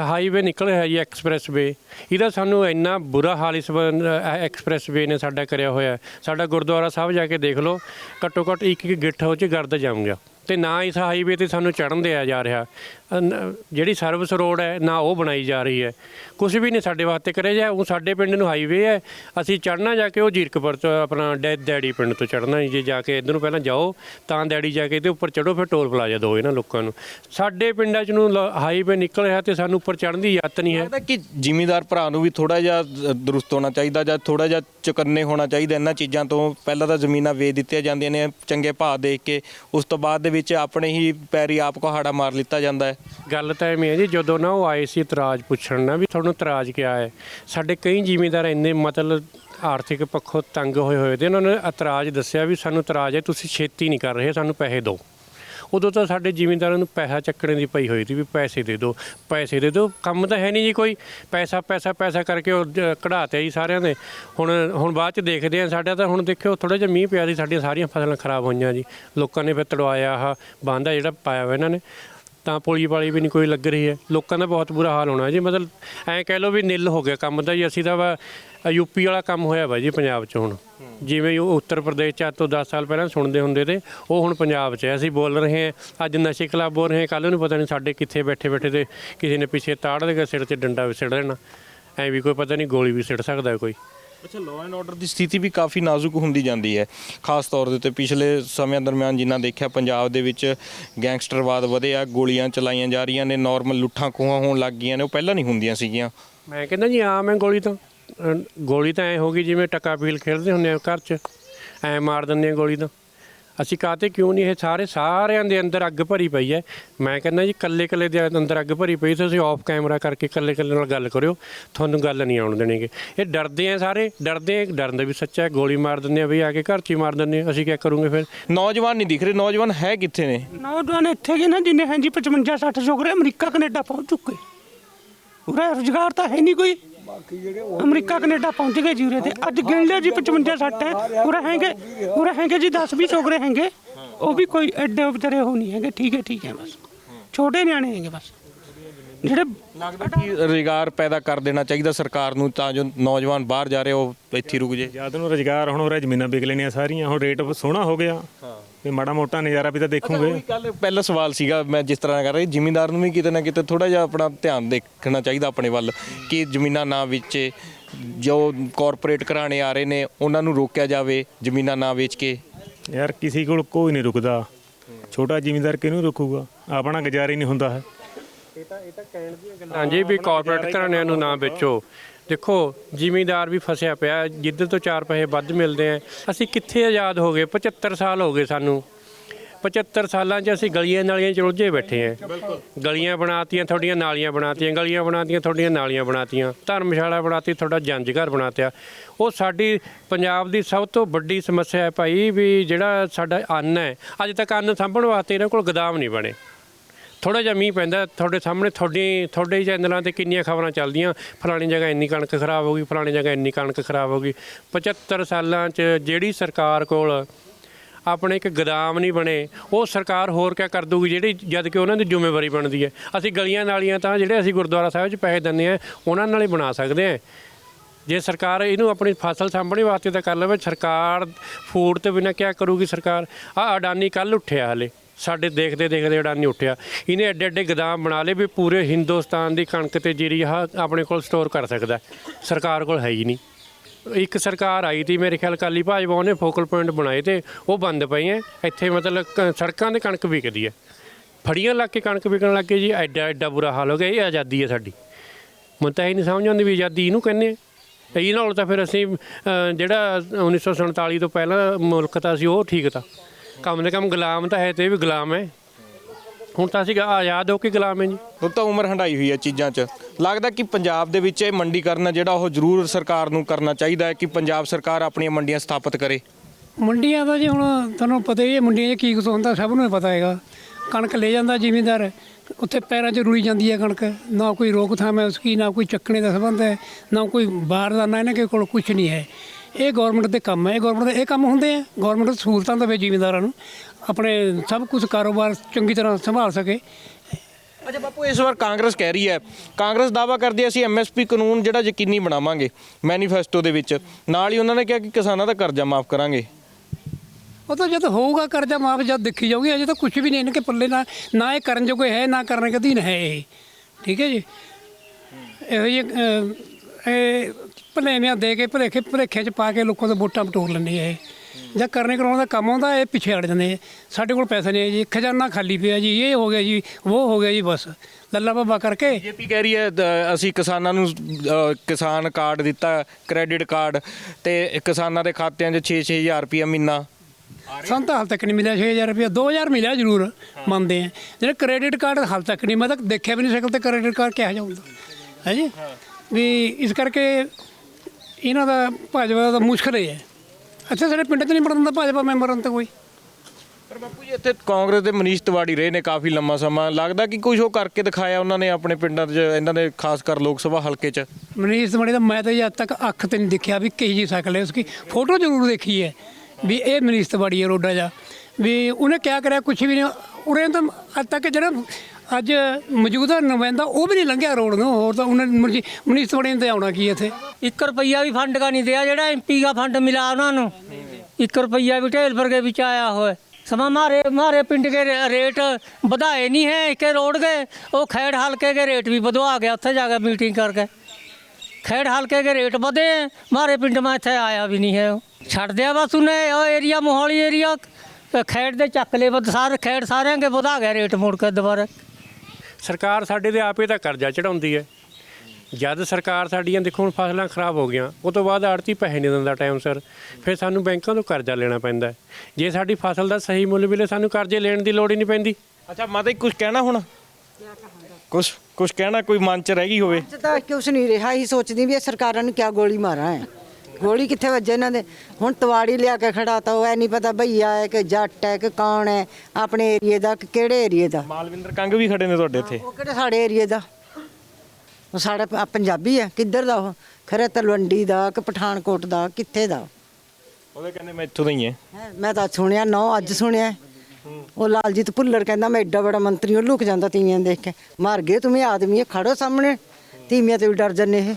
ਹਾਈਵੇ ਨਿਕਲ ਰਿਹਾ ਜੀ ਐਕਸਪ੍ਰੈਸ ਵੇ ਇਹਦਾ ਸਾਨੂੰ ਇੰਨਾ ਬੁਰਾ ਹਾਲ ਇਸ ਐਕਸਪ੍ਰੈਸ ਵੇ ਨੇ ਸਾਡਾ ਕਰਿਆ ਹੋਇਆ ਹੈ। ਸਾਡਾ ਗੁਰਦੁਆਰਾ ਸਾਹਿਬ ਜਾ ਕੇ ਦੇਖ ਲਓ, ਘੱਟੋ ਘੱਟ ਇੱਕ ਇੱਕ ਗਿੱਠ ਉਹ 'ਚ ਗਰਦ ਜੰਮ ਗਿਆ, ਤੇ ਨਾ ਇਸ ਹਾਈਵੇ ਤੇ ਸਾਨੂੰ ਚੜਨ ਦਿਆ ਜਾ ਰਿਹਾ ਨ- ਜਿਹੜੀ ਸਰਵਿਸ ਰੋਡ ਹੈ, ਨਾ ਉਹ ਬਣਾਈ ਜਾ ਰਹੀ ਹੈ। ਕੁਝ ਵੀ ਨਹੀਂ ਸਾਡੇ ਵਾਸਤੇ ਕਰਿਆ ਜਾ ਉਹ ਸਾਡੇ ਪਿੰਡ ਨੂੰ ਹਾਈਵੇ ਹੈ। ਅਸੀਂ ਚੜਨਾ ਜਾ ਕੇ ਉਹ ਜੀਰਕਪੁਰ ਤੋਂ ਆਪਣਾ ਡੈ- ਡੈਡੀ ਪਿੰਡ ਤੋਂ ਚੜਨਾ ਜੇ, ਜਾ ਕੇ ਇੱਧਰ ਨੂੰ ਪਹਿਲਾਂ ਜਾਓ, ਤਾਂ ਡੈਡੀ ਜਾ ਕੇ ਤੇ ਉੱਪਰ ਚੜੋ ਫਿਰ ਟੋਲ ਪਲਾਜ਼ਾ ਦਿਓ ਇਹਨਾਂ ਲੋਕਾਂ ਨੂੰ। ਸਾਡੇ ਪਿੰਡਾਂ 'ਚ ਨੂੰ ਲ- ਹਾਈਵੇ ਨਿਕਲ ਰਿਹਾ ਤੇ ਸਾਨੂੰ ਉੱਪਰ ਚੜਨ ਦੀ ਯਾਤ ਨਹੀਂ ਹੈ। ਲੱਗਦਾ ਕਿ ਜ਼ਿਮੀਦਾਰ ਭਰਾ ਨੂੰ ਵੀ ਥੋੜਾ ਜਿਹਾ ਦ- ਦਰੁਸਤ ਹੋਣਾ ਚਾਹੀਦਾ ਜਾਂ ਥੋੜਾ ਜਿਹਾ ਚੁਕੰਨੇ ਹੋਣਾ ਚਾਹੀਦਾ, ਇਹਨਾਂ ਚੀਜ਼ਾਂ ਤੋਂ ਪਹਿਲਾਂ ਤਾਂ ਜ਼ਮੀਨਾਂ ਵੇਚ ਦਿੱਤੀਆਂ ਜਾਂਦੀਆਂ ਨੇ, ਚੰਗੇ ਭਾਅ ਦੇਖ ਕੇ, ਉਸ ਤੋਂ ਬਾਅਦ ਦੇ ਵਿੱਚ ਆਪਣੇ ਹੀ ਪੈਰੀ ਆਪ ਕੁਹਾੜਾ ਮਾਰ ਲਿੱਤਾ ਜਾਂਦਾ ਹੈ। ਗੱਲ ਤਾਂ ਐਵੇਂ ਹੈ ਜੀ, ਜਦੋਂ ਨਾ ਉਹ ਆਏ ਸੀ ਇਤਰਾਜ਼ ਪੁੱਛਣ ਨਾ ਵੀ ਤੁਹਾਨੂੰ ਇਤਰਾਜ਼ ਕਿਆ ਹੈ? ਸਾਡੇ ਕਈ ਜ਼ਿਮੀਂਦਾਰ ਇੰਨੇ ਮਤਲਬ ਆਰਥਿਕ ਪੱਖੋਂ ਤੰਗ ਹੋਏ ਹੋਏ ਤੇ ਉਹਨਾਂ ਨੇ ਇਤਰਾਜ਼ ਦੱਸਿਆ ਵੀ ਸਾਨੂੰ ਇਤਰਾਜ਼ ਹੈ, ਤੁਸੀਂ ਛੇਤੀ ਨਹੀਂ ਕਰ ਰਹੇ, ਸਾਨੂੰ ਪੈਸੇ ਦਿਓ। ਉਦੋਂ ਤਾਂ ਸਾਡੇ ਜ਼ਿਮੀਂਦਾਰਾਂ ਨੂੰ ਪੈਸਾ ਚੱਕਣੇ ਦੀ ਪਈ ਹੋਈ ਸੀ ਵੀ ਪੈਸੇ ਦੇ ਦਿਓ, ਪੈਸੇ ਦੇ ਦਿਓ, ਕੰਮ ਤਾਂ ਹੈ ਨਹੀਂ ਜੀ ਕੋਈ। ਪੈਸਾ ਪੈਸਾ ਪੈਸਾ ਕਰਕੇ ਉਹ ਜ- ਕਢਾਤੇ ਜੀ ਸਾਰਿਆਂ ਨੇ। ਹੁਣ ਹੁਣ ਬਾਅਦ ਚ ਦੇਖਦੇ ਆ ਸਾਡਾ ਤਾਂ ਹੁਣ ਦੇਖਿਓ ਥੋੜਾ ਜਿਹਾ ਮੀਂਹ ਪਿਆ ਸੀ, ਸਾਡੀਆਂ ਸਾਰੀਆਂ ਫਸਲਾਂ ਖਰਾਬ ਹੋਈਆਂ ਜੀ। ਲੋਕਾਂ ਨੇ ਫਿਰ ਤੜਵਾਇਆ ਆਹ ਬਾਂਦਾ ਜਿਹੜਾ ਪਾਇਆ ਹੋਇਆ ਇਹਨਾਂ ਨੇ। ਤਾਂ ਪੁਲੀ ਵਾਲੀ ਵੀ ਨਹੀਂ ਕੋਈ ਲੱਗ ਰਹੀ ਹੈ। ਲੋਕਾਂ ਦਾ ਬਹੁਤ ਬੁਰਾ ਹਾਲ ਹੋਣਾ ਜੀ। ਮਤਲਬ ਐਂ ਕਹਿ ਲਓ ਵੀ ਨਿੱਲ ਹੋ ਗਿਆ ਕੰਮ ਦਾ ਜੀ। ਅਸੀਂ ਤਾਂ ਵਾ ਯੂਪੀ ਵਾਲਾ ਕੰਮ ਹੋਇਆ ਵਾ ਜੀ ਪੰਜਾਬ 'ਚ ਹੁਣ। ਜਿਵੇਂ ਉਹ ਉੱਤਰ ਪ੍ਰਦੇਸ਼ 'ਚ ਅੱਜ ਤੋਂ 10 ਸਾਲ ਪਹਿਲਾਂ ਸੁਣਦੇ ਹੁੰਦੇ ਤੇ ਉਹ ਹੁਣ ਪੰਜਾਬ 'ਚ ਹੈ। ਅਸੀਂ ਬੋਲ ਰਹੇ ਹਾਂ, ਅੱਜ ਨਸ਼ੇ ਖਿਲਾਫ ਬੋਲ ਰਹੇ ਹਾਂ। ਕੱਲ੍ਹ ਨੂੰ ਪਤਾ ਨਹੀਂ ਸਾਡੇ ਕਿੱਥੇ ਬੈਠੇ ਬੈਠੇ ਤੇ ਕਿਸੇ ਨੇ ਪਿੱਛੇ ਤਾੜ ਦੇ ਸਿਰ 'ਚ ਡੰਡਾ ਵੀ ਸਿੱਟ ਦੇਣਾ। ਐਂ ਵੀ ਕੋਈ ਪਤਾ ਨਹੀਂ ਗੋਲੀ ਵੀ ਸਿੱਟ ਸਕਦਾ ਕੋਈ। ਅੱਛਾ ਲਾਅ ਐਂਡ ਆਰਡਰ ਦੀ ਸਥਿਤੀ ਵੀ ਕਾਫੀ ਨਾਜ਼ੁਕ ਹੁੰਦੀ ਜਾਂਦੀ ਹੈ। ਖਾਸ ਤੌਰ ਦੇ ਉੱਤੇ ਪਿਛਲੇ ਸਮਿਆਂ ਦਰਮਿਆਨ ਜਿੰਨਾ ਦੇਖਿਆ, ਪੰਜਾਬ ਦੇ ਵਿੱਚ ਗੈਂਗਸਟਰਵਾਦ ਵਧਿਆ, ਗੋਲੀਆਂ ਚਲਾਈਆਂ ਜਾ ਰਹੀਆਂ ਨੇ ਨਾਰਮਲ ਲੁੱਟਾਂ ਖੋਹਾਂ ਹੋਣ ਲੱਗ ਗਈਆਂ ਨੇ, ਉਹ ਪਹਿਲਾਂ ਨਹੀਂ ਹੁੰਦੀਆਂ ਸੀਗੀਆਂ। ਮੈਂ ਕਹਿੰਦਾ ਜੀ, ਆਮ ਹੈ ਗੋਲੀ ਤਾਂ। ਅਹ ਗੋਲੀ ਤਾਂ ਐ ਹੋ ਗਈ ਜਿਵੇਂ ਟੱਕਾ ਪੀਲ ਖੇਡਦੇ ਹੁੰਦੇ ਆ ਘਰ 'ਚ। ਐ ਮਾਰ ਦਿੰਦੇ ਆ ਗੋਲੀ ਤਾਂ। ਅਸੀਂ ਕਾਤੇ ਕਿਉਂ ਨਹੀਂ ਇਹ ਸਾਰੇ ਸਾਰਿਆਂ ਦੇ ਅੰਦਰ ਅੱਗ ਭਰੀ ਪਈ ਹੈ। ਮੈਂ ਕਹਿੰਦਾ ਜੀ ਕੱਲੇ ਕੱਲੇ ਦੇ ਅੰਦਰ ਅੱਗ ਭਰੀ ਪਈ ਤੁਸੀਂ ਆਫ ਕੈਮਰਾ ਕਰਕੇ ਕੱਲੇ ਕੱਲੇ ਨਾਲ ਗੱਲ ਕਰਿਓ ਤੁਹਾਨੂੰ ਗੱਲ ਨਹੀਂ ਆਉਣ ਦੇਣਗੇ। ਇਹ ਡਰਦੇ ਆ ਸਾਰੇ ਡਰਦੇ ਆ ਡਰਨ ਦਾ ਵੀ ਸੱਚਾ ਹੈ ਗੋਲੀ ਮਾਰ ਦਿੰਦੇ ਆ ਵੀ ਆ ਕੇ ਘਰ 'ਚ ਹੀ ਮਾਰ ਦਿੰਦੇ ਆ ਅਸੀਂ ਕੀ ਕਰੂਗੇ ਫਿਰ? ਨੌਜਵਾਨ ਨਹੀਂ ਦਿਖ ਰਹੇ ਨੌਜਵਾਨ ਹੈ ਕਿੱਥੇ ਨੇ? ਨੌਜਵਾਨ ਇੱਥੇ ਗਏ ਨਾ ਜਿੰਨੇ ਹੈ ਜੀ 55 60 ਛੋਕਰੇ ਅਮਰੀਕਾ ਕੈਨੇਡਾ ਪਹੁੰਚ ਚੁੱਕੇ। ਉਰੇ ਰੁਜ਼ਗਾਰ ਤਾਂ ਹੈ ਨਹੀਂ ਕੋਈ। ਅਮਰੀਕਾ, ਕੈਨੇਡਾ ਪਹੁੰਚ ਗਏ ਜੀ ਤੇ। ਅੱਜ ਗਿਣ ਲਿਓ ਜੀ 55 60 ਹੈ। ਉਰੇ ਹੈਗੇ ਉਰੇ ਹੈਗੇ ਜੀ 10 20 ਛੋਕਰੇ ਹੈਗੇ ਉਹ ਵੀ ਕੋਈ ਐਡੇ ਵਿਚਾਰੇ ਉਹ ਨਹੀਂ ਹੈਗੇ। ਠੀਕ ਹੈ ਠੀਕ ਹੈ ਬਸ। ਛੋਟੇ ਨਿਆਣੇ ਹੈਗੇ ਬਸ। ਜਿਹੜੇ ਲੱਗਦਾ ਕਿ ਰੁਜ਼ਗਾਰ ਪੈਦਾ ਕਰ ਦੇਣਾ ਚਾਹੀਦਾ ਸਰਕਾਰ ਨੂੰ ਤਾਂ ਜੋ ਨੌਜਵਾਨ ਬਾਹਰ ਜਾ ਰਹੇ ਉਹ ਇੱਥੇ ਹੀ ਰੁਕ ਜੇ। ਜਦ ਨੂੰ ਰੁਜ਼ਗਾਰ ਹੁਣ ਉਹ ਜ਼ਮੀਨਾਂ ਵਿਕ ਲੈਣੀਆਂ ਸਾਰੀਆਂ ਹੁਣ ਰੇਟ ਸੋਹਣਾ ਹੋ ਗਿਆ। ਤੇ ਮਾੜਾ ਮੋਟਾ ਨਜ਼ਾਰਾ ਵੀ ਤਾਂ ਦੇਖੂਗੇ। ਕੱਲ ਪਹਿਲਾ ਸਵਾਲ ਸੀਗਾ ਮੈਂ ਜਿਸ ਤਰ੍ਹਾਂ ਕਰ ਰਹੀ ਜ਼ਿਮੀਂਦਾਰ ਨੂੰ ਵੀ ਕਿਤੇ ਨਾ ਕਿਤੇ ਥੋੜਾ ਜਿਹਾ ਆਪਣਾ ਧਿਆਨ ਦੇਖਣਾ ਚਾਹੀਦਾ ਆਪਣੇ ਵੱਲ ਕਿ ਜ਼ਮੀਨਾਂ ਨਾ ਵੇਚੇ ਜੋ ਕਾਰਪੋਰੇਟ ਘਰਾਣੇ ਆ ਰਹੇ ਨੇ ਉਹਨਾਂ ਨੂੰ ਰੋਕਿਆ ਜਾਵੇ ਜ਼ਮੀਨਾਂ ਨਾ ਵੇਚ ਕੇ। ਯਾਰ ਕਿਸੇ ਕੋਲ ਕੋਈ ਨਹੀਂ ਰੁਕਦਾ। ਛੋਟਾ ਜ਼ਿਮੀਂਦਾਰ ਕਿਹਨੂੰ ਰੁਕੂਗਾ? ਆਪਣਾ ਗੁਜ਼ਾਰਾ ਹੀ ਨਹੀਂ ਹੁੰਦਾ ਹੈ। ਹਾਂਜੀ ਵੀ ਕਾਰਪੋਰੇਟ ਘਰਾਣਿਆਂ ਨੂੰ ਨਾ ਵੇਚੋ। ਦੇਖੋ ਜ਼ਿਮੀਂਦਾਰ ਵੀ ਫਸਿਆ ਪਿਆ ਜਿੱਧਰ ਤੋਂ ਚਾਰ ਪੈਸੇ ਵੱਧ ਮਿਲਦੇ ਆ। ਅਸੀਂ ਕਿੱਥੇ ਆਜ਼ਾਦ ਹੋ ਗਏ? 75 ਸਾਲ ਹੋ ਗਏ ਸਾਨੂੰ। 75 ਸਾਲਾਂ 'ਚ ਅਸੀਂ ਗਲੀਆਂ ਨਾਲੀਆਂ 'ਚ ਰੁੱਝੇ ਬੈਠੇ ਆ। ਗਲੀਆਂ ਬਣਾਤੀਆਂ ਤੁਹਾਡੀਆਂ ਨਾਲੀਆਂ ਬਣਾਤੀਆਂ ਗਲੀਆਂ ਬਣਾਤੀਆਂ ਤੁਹਾਡੀਆਂ ਨਾਲੀਆਂ ਬਣਾਤੀਆਂ। ਧਰਮਸ਼ਾਲਾ ਬਣਾਤੀ ਤੁਹਾਡਾ ਜੰਜ ਘਰ ਬਣਾਤਿਆ। ਉਹ ਸਾਡੀ ਪੰਜਾਬ ਦੀ ਸਭ ਤੋਂ ਵੱਡੀ ਸਮੱਸਿਆ ਹੈ ਭਾਈ ਵੀ ਜਿਹੜਾ ਸਾਡਾ ਅੰਨ ਹੈ ਅੱਜ ਤੱਕ ਅੰਨ ਸਾਂਭਣ ਵਾਸਤੇ ਇਹਨਾਂ ਕੋਲ ਗੋਦਾਮ ਨਹੀਂ ਬਣੇ। ਥੋੜਾ ਜਿਹਾ ਮੀਂਹ ਪੈਂਦਾ, ਤੁਹਾਡੇ ਸਾਹਮਣੇ ਤੁਹਾਡੇ ਤੁਹਾਡੇ ਚੈਨਲਾਂ ਤੇ ਕਿੰਨੀਆਂ ਖਬਰਾਂ ਚੱਲਦੀਆਂ? ਫਲਾਣੀ ਜਗ੍ਹਾ ਇੰਨੀ ਕਣਕ ਖਰਾਬ ਹੋ ਗਈ, ਫਲਾਣੀ ਜਗ੍ਹਾ ਇੰਨੀ ਕਣਕ ਖਰਾਬ ਹੋ ਗਈ। 75 ਸਾਲਾਂ 'ਚ ਜਿਹੜੀ ਸਰਕਾਰ ਕੋਲ ਆਪਣੇ ਇੱਕ ਗੋਦਾਮ ਨਹੀਂ ਬਣੇ, ਉਹ ਸਰਕਾਰ ਹੋਰ ਕਿਆ ਕਰ ਦੂਗੀ ਜਿਹੜੀ, ਜਦ ਕਿ ਉਹਨਾਂ ਦੀ ਜ਼ਿੰਮੇਵਾਰੀ ਬਣਦੀ ਹੈ। ਅਸੀਂ ਗਲੀਆਂ ਨਾਲੀਆਂ ਤਾਂ ਜਿਹੜੇ ਅਸੀਂ ਗੁਰਦੁਆਰਾ ਸਾਹਿਬ 'ਚ ਪੈਸੇ ਦਿੰਦੇ ਆ ਉਹਨਾਂ ਨਾਲ ਹੀ ਬਣਾ ਸਕਦੇ ਆ ਜੇ ਸਰਕਾਰ ਇਹਨੂੰ ਆਪਣੀ ਫਸਲ ਸਾਂਭਣੇ ਵਾਸਤੇ ਤਾਂ ਕਰ ਲਵੇ, ਸਰਕਾਰ ਫੂਡ ਤੇ ਬਿਨਾਂ ਕਿਆ ਕਰੂਗੀ ਸਰਕਾਰ? ਆ ਅਡਾਨੀ ਕੱਲ ਉੱਠਿਆ ਹਲੇ। ਸਾਡੇ ਦੇਖਦੇ ਦੇਖਦੇ ਜਿਹੜਾ ਨਹੀਂ ਉੱਠਿਆ। ਇਹਨੇ ਐਡੇ ਐਡੇ ਗੋਦਾਮ ਬਣਾ ਲਏ ਵੀ ਪੂਰੇ ਹਿੰਦੁਸਤਾਨ ਦੀ ਕਣਕ ਤੇ ਜੀਰੀ ਆ ਆਪਣੇ ਕੋਲ ਸਟੋਰ ਕਰ ਸਕਦਾ। ਸਰਕਾਰ ਕੋਲ ਹੈ ਹੀ ਨਹੀਂ। ਇੱਕ ਸਰਕਾਰ ਆਈ ਤੀ ਮੇਰੇ ਖਿਆਲ ਕਾਲੀ ਭਾਜਪਾ ਉਹਨੇ ਫੋਕਲ ਪੁਆਇੰਟ ਬਣਾਏ ਤੇ ਉਹ ਬੰਦ ਪਏ ਐ। ਇੱਥੇ ਮਤਲਬ ਕ- ਸੜਕਾਂ ਤੇ ਕਣਕ ਵਿਕਦੀ ਹੈ ਫੜੀਆਂ ਲੱਗ ਕੇ ਕਣਕ ਵਿਕਣ ਲੱਗ ਗਈ ਜੀ ਐਡਾ ਐਡਾ ਬੁਰਾ ਹਾਲ ਹੋ ਗਿਆ ਇਹ ਆਜ਼ਾਦੀ ਹੈ ਸਾਡੀ। ਮੈਨੂੰ ਤਾਂ ਇਹ ਨਹੀਂ ਸਮਝ ਆਉਂਦੀ ਵੀ ਆਜ਼ਾਦੀ ਇਹਨੂੰ ਕਹਿੰਦੇ ਆ ਇਹ ਨਾਲ ਤਾਂ ਫਿਰ ਅਸੀਂ ਅ, ਜਿਹੜਾ 1947 ਤੋਂ ਪਹਿਲਾਂ ਮੁਲਕ ਤਾਂ ਸੀ ਉਹ ਠੀਕ ਤਾਂ। ਕਮ ਸੇ ਕਮ ਗੁਲਾਮ ਤਾਂ ਹੈ ਤੇ ਇਹ ਵੀ ਗੁਲਾਮ ਹੈ। ਹੁਣ ਤਾਂ ਅਸੀਂ ਆਜ਼ਾਦ ਹੋ ਕੇ ਗੁਲਾਮ ਹੈ ਜੀ। ਉਹ ਤਾਂ ਉਮਰ ਹੰਡਾਈ ਹੋਈ ਹੈ ਚੀਜ਼ਾਂ 'ਚ। ਲੱਗਦਾ ਕਿ ਪੰਜਾਬ ਦੇ ਵਿੱਚ ਇਹ ਮੰਡੀਕਰਨ ਜਿਹੜਾ ਉਹ ਜ਼ਰੂਰ ਸਰਕਾਰ ਨੂੰ ਕਰਨਾ ਚਾਹੀਦਾ ਹੈ ਕਿ ਪੰਜਾਬ ਸਰਕਾਰ ਆਪਣੀਆਂ ਮੰਡੀਆਂ ਸਥਾਪਿਤ ਕਰੇ। ਮੰਡੀਆਂ ਦਾ ਜੀ ਹੁਣ ਤੁਹਾਨੂੰ ਪਤਾ ਹੀ ਹੈ ਮੰਡੀਆਂ 'ਚ ਕੀ ਕੁਛ ਹੁੰਦਾ ਸਭ ਨੂੰ ਪਤਾ ਹੈਗਾ। ਕਣਕ ਲੈ ਜਾਂਦਾ ਜ਼ਿਮੀਂਦਾਰ ਉੱਥੇ ਪੈਰਾਂ 'ਚ ਰੁਲੀ ਜਾਂਦੀ ਹੈ ਕਣਕ। ਨਾ ਕੋਈ ਰੋਕਥਾਮ ਹੈ ਉਸकी ਨਾ ਕੋਈ ਚੱਕਣੇ ਦਾ ਸੰਬੰਧ ਹੈ ਨਾ ਕੋਈ ਇਹਨਾਂ ਦੇ ਕੋਲ ਕੁਝ ਨਹੀਂ ਹੈ। ਇਹ ਗਵਰਨਮੈਂਟ ਦੇ ਕੰਮ ਹੈ ਇਹ ਗਵਰਨਮੈਂਟ ਦੇ ਇਹ ਕੰਮ ਹੁੰਦੇ ਆ। ਗਵਰਨਮੈਂਟ ਸਹੂਲਤਾਂ ਦੇਵੇ ਜ਼ਿਮੀਂਦਾਰਾਂ ਨੂੰ। ਆਪਣੇ ਸਭ ਕੁਝ ਕਾਰੋਬਾਰ ਚੰਗੀ ਤਰ੍ਹਾਂ ਸੰਭਾਲ ਸਕੇ। ਅੱਛਾ ਬਾਪੂ ਇਸ ਵਾਰ ਕਾਂਗਰਸ ਕਹਿ ਰਹੀ ਹੈ। ਕਾਂਗਰਸ ਦਾਵਾ ਕਰਦੀ ਹੈ ਅਸੀਂ ਐਮਐਸਪੀ ਕਾਨੂੰਨ ਜਿਹੜਾ ਯਕੀਨੀ ਬਣਾਵਾਂਗੇ ਮੈਨੀਫੈਸਟੋ ਦੇ ਵਿੱਚ। ਨਾਲ ਹੀ ਉਹਨਾਂ ਨੇ ਕਿਹਾ ਕਿ ਕਿਸਾਨਾਂ ਦਾ ਕਰਜ਼ਾ ਮਾਫ ਕਰਾਂਗੇ। ਉਹ ਤਾਂ ਜਦ ਹੋਊਗਾ ਕਰਜ਼ਾ ਮਾਫ ਜਦ ਦੇਖੀ ਜਾਊਗੀ ਅਜੇ ਤਾਂ ਕੁਝ ਵੀ ਨਹੀਂ। ਇਹਨਾਂ ਕੇ ਪੱਲੇ ਨਾ ਨਾ ਇਹ ਕਰਨ ਜੋਗੇ ਹੈ ਨਾ ਕਰਨ ਕੇ ਅਧੀਨ ਹੈ ਇਹ। ਠੀਕ ਹੈ ਜੀ? ਇਹੋ ਜਿਹੇ ਇਹ ਭਲੇਵਿਆਂ ਦੇ ਕੇ ਭਲੇਖੇ ਭਲੇਖੇ ਚ ਪਾ ਕੇ ਲੋਕਾਂ ਤੋਂ ਵੋਟਾਂ ਬਟੋਰ ਲੈਂਦੇ ਆ ਇਹ। ਜਾਂ ਕਰਨੇ ਕਰਾਉਣ ਦਾ ਕੰਮ ਆਉਂਦਾ ਇਹ ਪਿੱਛੇ ਹਟ ਜਾਂਦੇ। ਸਾਡੇ ਕੋਲ ਪੈਸੇ ਨਹੀਂ ਜੀ ਖਜ਼ਾਨਾ ਖਾਲੀ ਪਿਆ ਜੀ ਇਹ ਹੋ ਗਿਆ ਜੀ ਉਹ ਹੋ ਗਿਆ ਜੀ ਬਸ। ਲੱਲਾ ਬਾਬਾ ਕਰਕੇ। ਬੀਜੇਪੀ ਕਹਿ ਰਹੀ ਹੈ ਦ- ਅਸੀਂ ਕਿਸਾਨਾਂ ਨੂੰ ਅ, ਕਿਸਾਨ ਕਾਰਡ ਦਿੱਤਾ ਕ੍ਰੈਡਿਟ ਕਾਰਡ ਤੇ ਕਿਸਾਨਾਂ ਦੇ ਖਾਤਿਆਂ 'ਚ 6-6000 ਰੁਪਏ ਮਹੀਨਾ। ਸਾਨੂੰ ਤਾਂ ਹਾਲ ਤੱਕ ਨਹੀਂ ਮਿਲਿਆ 6000 ਰੁਪਇਆ। 2000 ਮਿਲਿਆ ਜ਼ਰੂਰ ਮੰਨਦੇ ਆ। ਜਿਹੜੇ ਕ੍ਰੈਡਿਟ ਕਾਰਡ ਹਾਲ ਤੱਕ ਨਹੀਂ ਮੈਂ ਤਾਂ ਦੇਖਿਆ ਵੀ ਨਹੀਂ ਸਕਲ ਤੇ ਕ੍ਰੈਡਿਟ ਕਾਰਡ ਕਿਹਾ ਜਾਂਦਾ ਹੈ ਜੀ? ਵੀ ਇਸ ਕਰਕੇ ਇਹਨਾਂ ਦਾ ਭਾਜਪਾ ਦਾ ਮੁਸ਼ਕਲ ਹੀ ਹੈ। ਅੱਛਾ ਸਾਡੇ ਪਿੰਡ 'ਚ ਨਹੀਂ ਬਣਦਾ ਭਾਜਪਾ ਮੈਂਬਰ ਅੰਤ ਕੋਈ। ਪਰ ਬਾਪੂ ਜੀ ਇੱਥੇ ਕਾਂਗਰਸ ਦੇ ਮਨੀਸ਼ ਤਿਵਾੜੀ ਰਹੇ ਨੇ ਕਾਫੀ ਲੰਮਾ ਸਮਾਂ। ਲੱਗਦਾ ਕਿ ਕੁਝ ਉਹ ਕਰਕੇ ਦਿਖਾਇਆ ਉਹਨਾਂ ਨੇ ਆਪਣੇ ਪਿੰਡਾਂ 'ਚ ਇਹਨਾਂ ਦੇ ਖਾਸ ਕਰ ਲੋਕ ਸਭਾ ਹਲਕੇ 'ਚ? ਮਨੀਸ਼ ਤਿਵਾੜੀ ਦਾ ਮੈਂ ਤਾਂ ਅੱਜ ਤੱਕ ਅੱਖ ਤੇ ਨਹੀਂ ਦੇਖਿਆ ਵੀ ਕਹੀ ਜੀ ਸ਼ਕਲ ਹੈ। ਉਸकी ਫੋਟੋ ਜ਼ਰੂਰ ਦੇਖੀ ਹੈ ਵੀ ਇਹ ਮਨੀਸ਼ ਤਿਵਾੜੀ ਹੈ ਰੋਡਾ ਜਾ ਵੀ ਉਹਨੇ ਕਿਆ ਕਰਿਆ ਕੁਝ ਵੀ ਨਹੀਂ। ਉਰੇ ਤਾਂ ਅੱਜ ਤੱਕ ਜਿਹੜਾ ਅੱਜ ਮੌਜੂਦਾ ਨੁਮਾਇੰਦਾ ਉਹ ਵੀ ਨਹੀਂ ਲੰਘਿਆ ਰੋਡ ਨੂੰ, ਹੋਰ ਤਾਂ ਉਹਨਾਂ ਨੇ ਮਨੀਸ਼ ਤੋੜੇ ਤੇ ਆਉਣਾ ਕੀ ਇੱਥੇ? 1 ਰੁਪਈਆ ਵੀ ਫੰਡ ਕਾ ਨਹੀਂ ਦਿਆ, ਜਿਹੜਾ ਐਮਪੀ ਦਾ ਫੰਡ ਮਿਲਾ ਉਹਨਾਂ ਨੂੰ। 1 ਰੁਪਈਆ ਵੀ ਢੇਲ ਵਰਗੇ ਵਿੱਚ ਆਇਆ ਹੋਇਆ। ਸਮਾਂ ਮਾਰੇ ਮਾਰੇ ਪਿੰਡ ਦੇ ਰੇਟ ਵਧਾਏ ਨਹੀਂ ਹੈ, ਇੱਕੇ ਰੋਡ ਦੇ ਉਹ ਖੈੜ ਹਲਕੇ ਦੇ ਰੇਟ ਵੀ ਵਧਵਾ ਗਿਆ, ਉੱਥੇ ਜਾ ਕੇ ਮੀਟਿੰਗ ਕਰਕੇ। ਖੈੜ ਹਲਕੇ ਦੇ ਰੇਟ ਵਧੇ, ਮਾਰੇ ਪਿੰਡ ਮੈਂ ਇੱਥੇ ਆਇਆ ਵੀ ਨਹੀਂ ਹੈ ਛੱਡ ਦਿਆ ਬਸ ਉਹਨੇ, ਉਹ ਏਰੀਆ, ਮੋਹਾਲੀ ਏਰੀਆ, ਖੈੜ ਦੇ ਚੱਕ ਲੈ ਬਦ ਸਾਰੇ, ਖੈੜ ਸਾਰਿਆਂ ਕੇ ਵਧਾ ਗਿਆ ਰੇਟ ਮੋੜ ਕੇ ਦੁਬਾਰਾ। ਸਰਕਾਰ ਸਾਡੇ ਤੇ ਆਪੇ ਤਾਂ ਕਰਜ਼ਾ ਚੜਾਉਂਦੀ ਹੈ। ਜਦ ਸਰਕਾਰ ਸਾਡੀਆਂ ਦੇਖੋ ਹੁਣ ਫਸਲਾਂ ਖਰਾਬ ਹੋ ਗਈਆਂ ਉਹ ਤੋਂ ਬਾਅਦ ਆੜਤੀ ਪੈਸੇ ਨਹੀਂ ਦਿੰਦਾ ਟਾਈਮ ਸਿਰ। ਫਿਰ ਸਾਨੂੰ ਬੈਂਕਾਂ ਤੋਂ ਕਰਜ਼ਾ ਲੈਣਾ ਪੈਂਦਾ ਹੈ। ਜੇ ਸਾਡੀ ਫਸਲ ਦਾ ਸਹੀ ਮੁੱਲ ਮਿਲੇ ਸਾਨੂੰ ਕਰਜ਼ੇ ਲੈਣ ਦੀ ਲੋੜ ਹੀ ਨਹੀਂ ਪੈਂਦੀ। ਅੱਛਾ ਮਾਤਾ ਜੀ ਕੁਝ ਕਹਿਣਾ ਹੁਣ? ਕੁਝ ਕੁਝ ਕਹਿਣਾ ਕੋਈ ਮਨ ਚ ਰਹਿ ਗਈ ਹੋਵੇ? ਅੱਜ ਤਾਂ ਕੁਛ ਨਹੀਂ ਰਿਹਾ ਹੀ ਸੋਚਦੀ ਵੀ ਇਹ ਸਰਕਾਰਾਂ ਨੂੰ ਕਿਆ ਗੋਲੀ ਮਾਰਾਂ ਹੈ। ਗੋਲੀ ਕਿੱਥੇ ਵੱਜੇ ਇਹਨਾਂ ਦੇ? ਹੁਣ ਤਵਾੜੀ ਲਿਆ ਕੇ ਖੜਾ ਤਾਂ ਉਹ ਐ ਨਹੀਂ ਪਤਾ ਭਈਆ ਹੈ ਕਿ ਜੱਟ ਹੈ ਕਿ ਕੌਣ ਹੈ ਆਪਣੇ ਏਰੀਏ ਦਾ ਕਿ ਕਿਹੜੇ ਏਰੀਏ ਦਾ? ਮਾਲਵਿੰਦਰ ਕੰਗ ਵੀ ਖੜੇ ਨੇ ਤੁਹਾਡੇ ਇੱਥੇ। ਉਹ ਕਿਹੜੇ ਸਾਡੇ ਏਰੀਏ ਦਾ? ਉਹ ਸਾਡਾ ਪ- ਪੰਜਾਬੀ ਹੈ ਕਿੱਧਰ ਦਾ ਉਹ? ਖਰੇ ਤਲਵੰਡੀ ਦਾ ਕਿ ਪਠਾਨਕੋਟ ਦਾ ਕਿੱਥੇ ਦਾ? ਉਹਦੇ ਕਹਿੰਦੇ ਮੈਂ ਇੱਥੋਂ ਦਾ ਹੀ ਹਾਂ। ਹੈਂ, ਮੈਂ ਤਾਂ ਸੁਣਿਆ ਨੌ ਅੱਜ ਸੁਣਿਆ। ਉਹ ਲਾਲਜੀਤ ਭੁੱਲਰ ਕਹਿੰਦਾ ਮੈਂ ਐਡਾ ਬੜਾ ਮੰਤਰੀ ਉਹ ਲੁਕ ਜਾਂਦਾ ਤੀਵੀਆਂ ਦੇਖ ਕੇ। ਮਰ ਗਏ ਤੁਸੀਂ ਆਦਮੀ ਹੈ, ਖੜੋ ਸਾਹਮਣੇ। ਤੀਵੀਆਂ ਤੇ ਵੀ ਡਰ ਜੰਨੇ ਇਹ।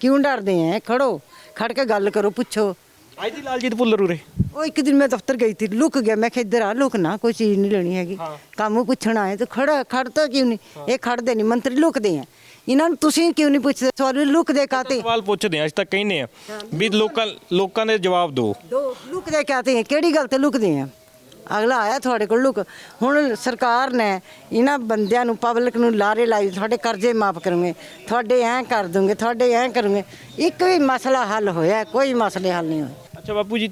ਕਿਉਂ ਡਰਦੇ ਐ? ਖੜੋ। ਖੜ ਕੇ ਗੱਲ ਕਰੋ ਪੁੱਛੋ। ਆਈ ਦੀ ਲਾਲਜੀਤ ਭੁੱਲਰ ਉਰੇ। ਉਹ ਇੱਕ ਦਿਨ ਮੈਂ ਦਫ਼ਤਰ ਗਈ ਸੀ ਲੁਕ ਗਿਆ ਮੈਂ ਕਿਹਾ ਇੱਧਰ ਆ ਲੁਕ ਨਾ ਕੋਈ ਚੀਜ਼ ਨਹੀਂ ਲੈਣੀ ਹੈਗੀ। ਕੰਮ ਪੁੱਛਣਾ ਹੈ ਤੇ ਖੜਾ ਖੜਤਾ ਕਿਉਂ ਨਹੀਂ? ਇਹ ਖੜਦੇ ਨਹੀਂ ਮੰਤਰੀ ਲੁਕਦੇ ਆ। ਇਹਨਾਂ ਨੂੰ ਤੁਸੀਂ ਕਿਉਂ ਨਹੀਂ ਪੁੱਛਦੇ? ਸਵਾਲ ਲੁਕਦੇ ਕਾਤੇ ਸਵਾਲ ਪੁੱਛਦੇ ਆ ਅੱਜ ਤੱਕ ਕਹਿੰਦੇ ਆ ਵੀ ਲੋਕਾਂ ਲੋਕਾਂ ਦੇ ਜਵਾਬ ਦਿਓ। ਦੋ ਲੁਕਦੇ ਕਾਤੇ ਕਿਹੜੀ ਗੱਲ ਤੇ ਲੁਕਦੇ ਆ? ਅਗਲਾ ਆਇਆ ਤੁਹਾਡੇ ਕੋਲ ਲੁਕ ਹੁਣ ਸਰਕਾਰ ਨੇ ਇਹਨਾਂ ਬੰਦਿਆਂ ਨੂੰ ਪਬਲਿਕ ਨੂੰ ਲਾਰੇ ਲਾਈ ਤੁਹਾਡੇ ਕਰਜ਼ੇ ਮਾਫ ਕਰੂੰਗੇ ਤੁਹਾਡੇ ਐਂ ਕਰ ਦੂੰਗੇ ਤੁਹਾਡੇ ਐਂ ਕਰੂੰਗੇ ਇੱਕ ਵੀ ਮਸਲਾ ਹੱਲ ਹੋਇਆ ਕੋਈ ਮਸਲੇ ਹੱਲ ਨਹੀਂ ਹੋਏ। ਅੱਛਾ ਬਾਪੂ ਜੀ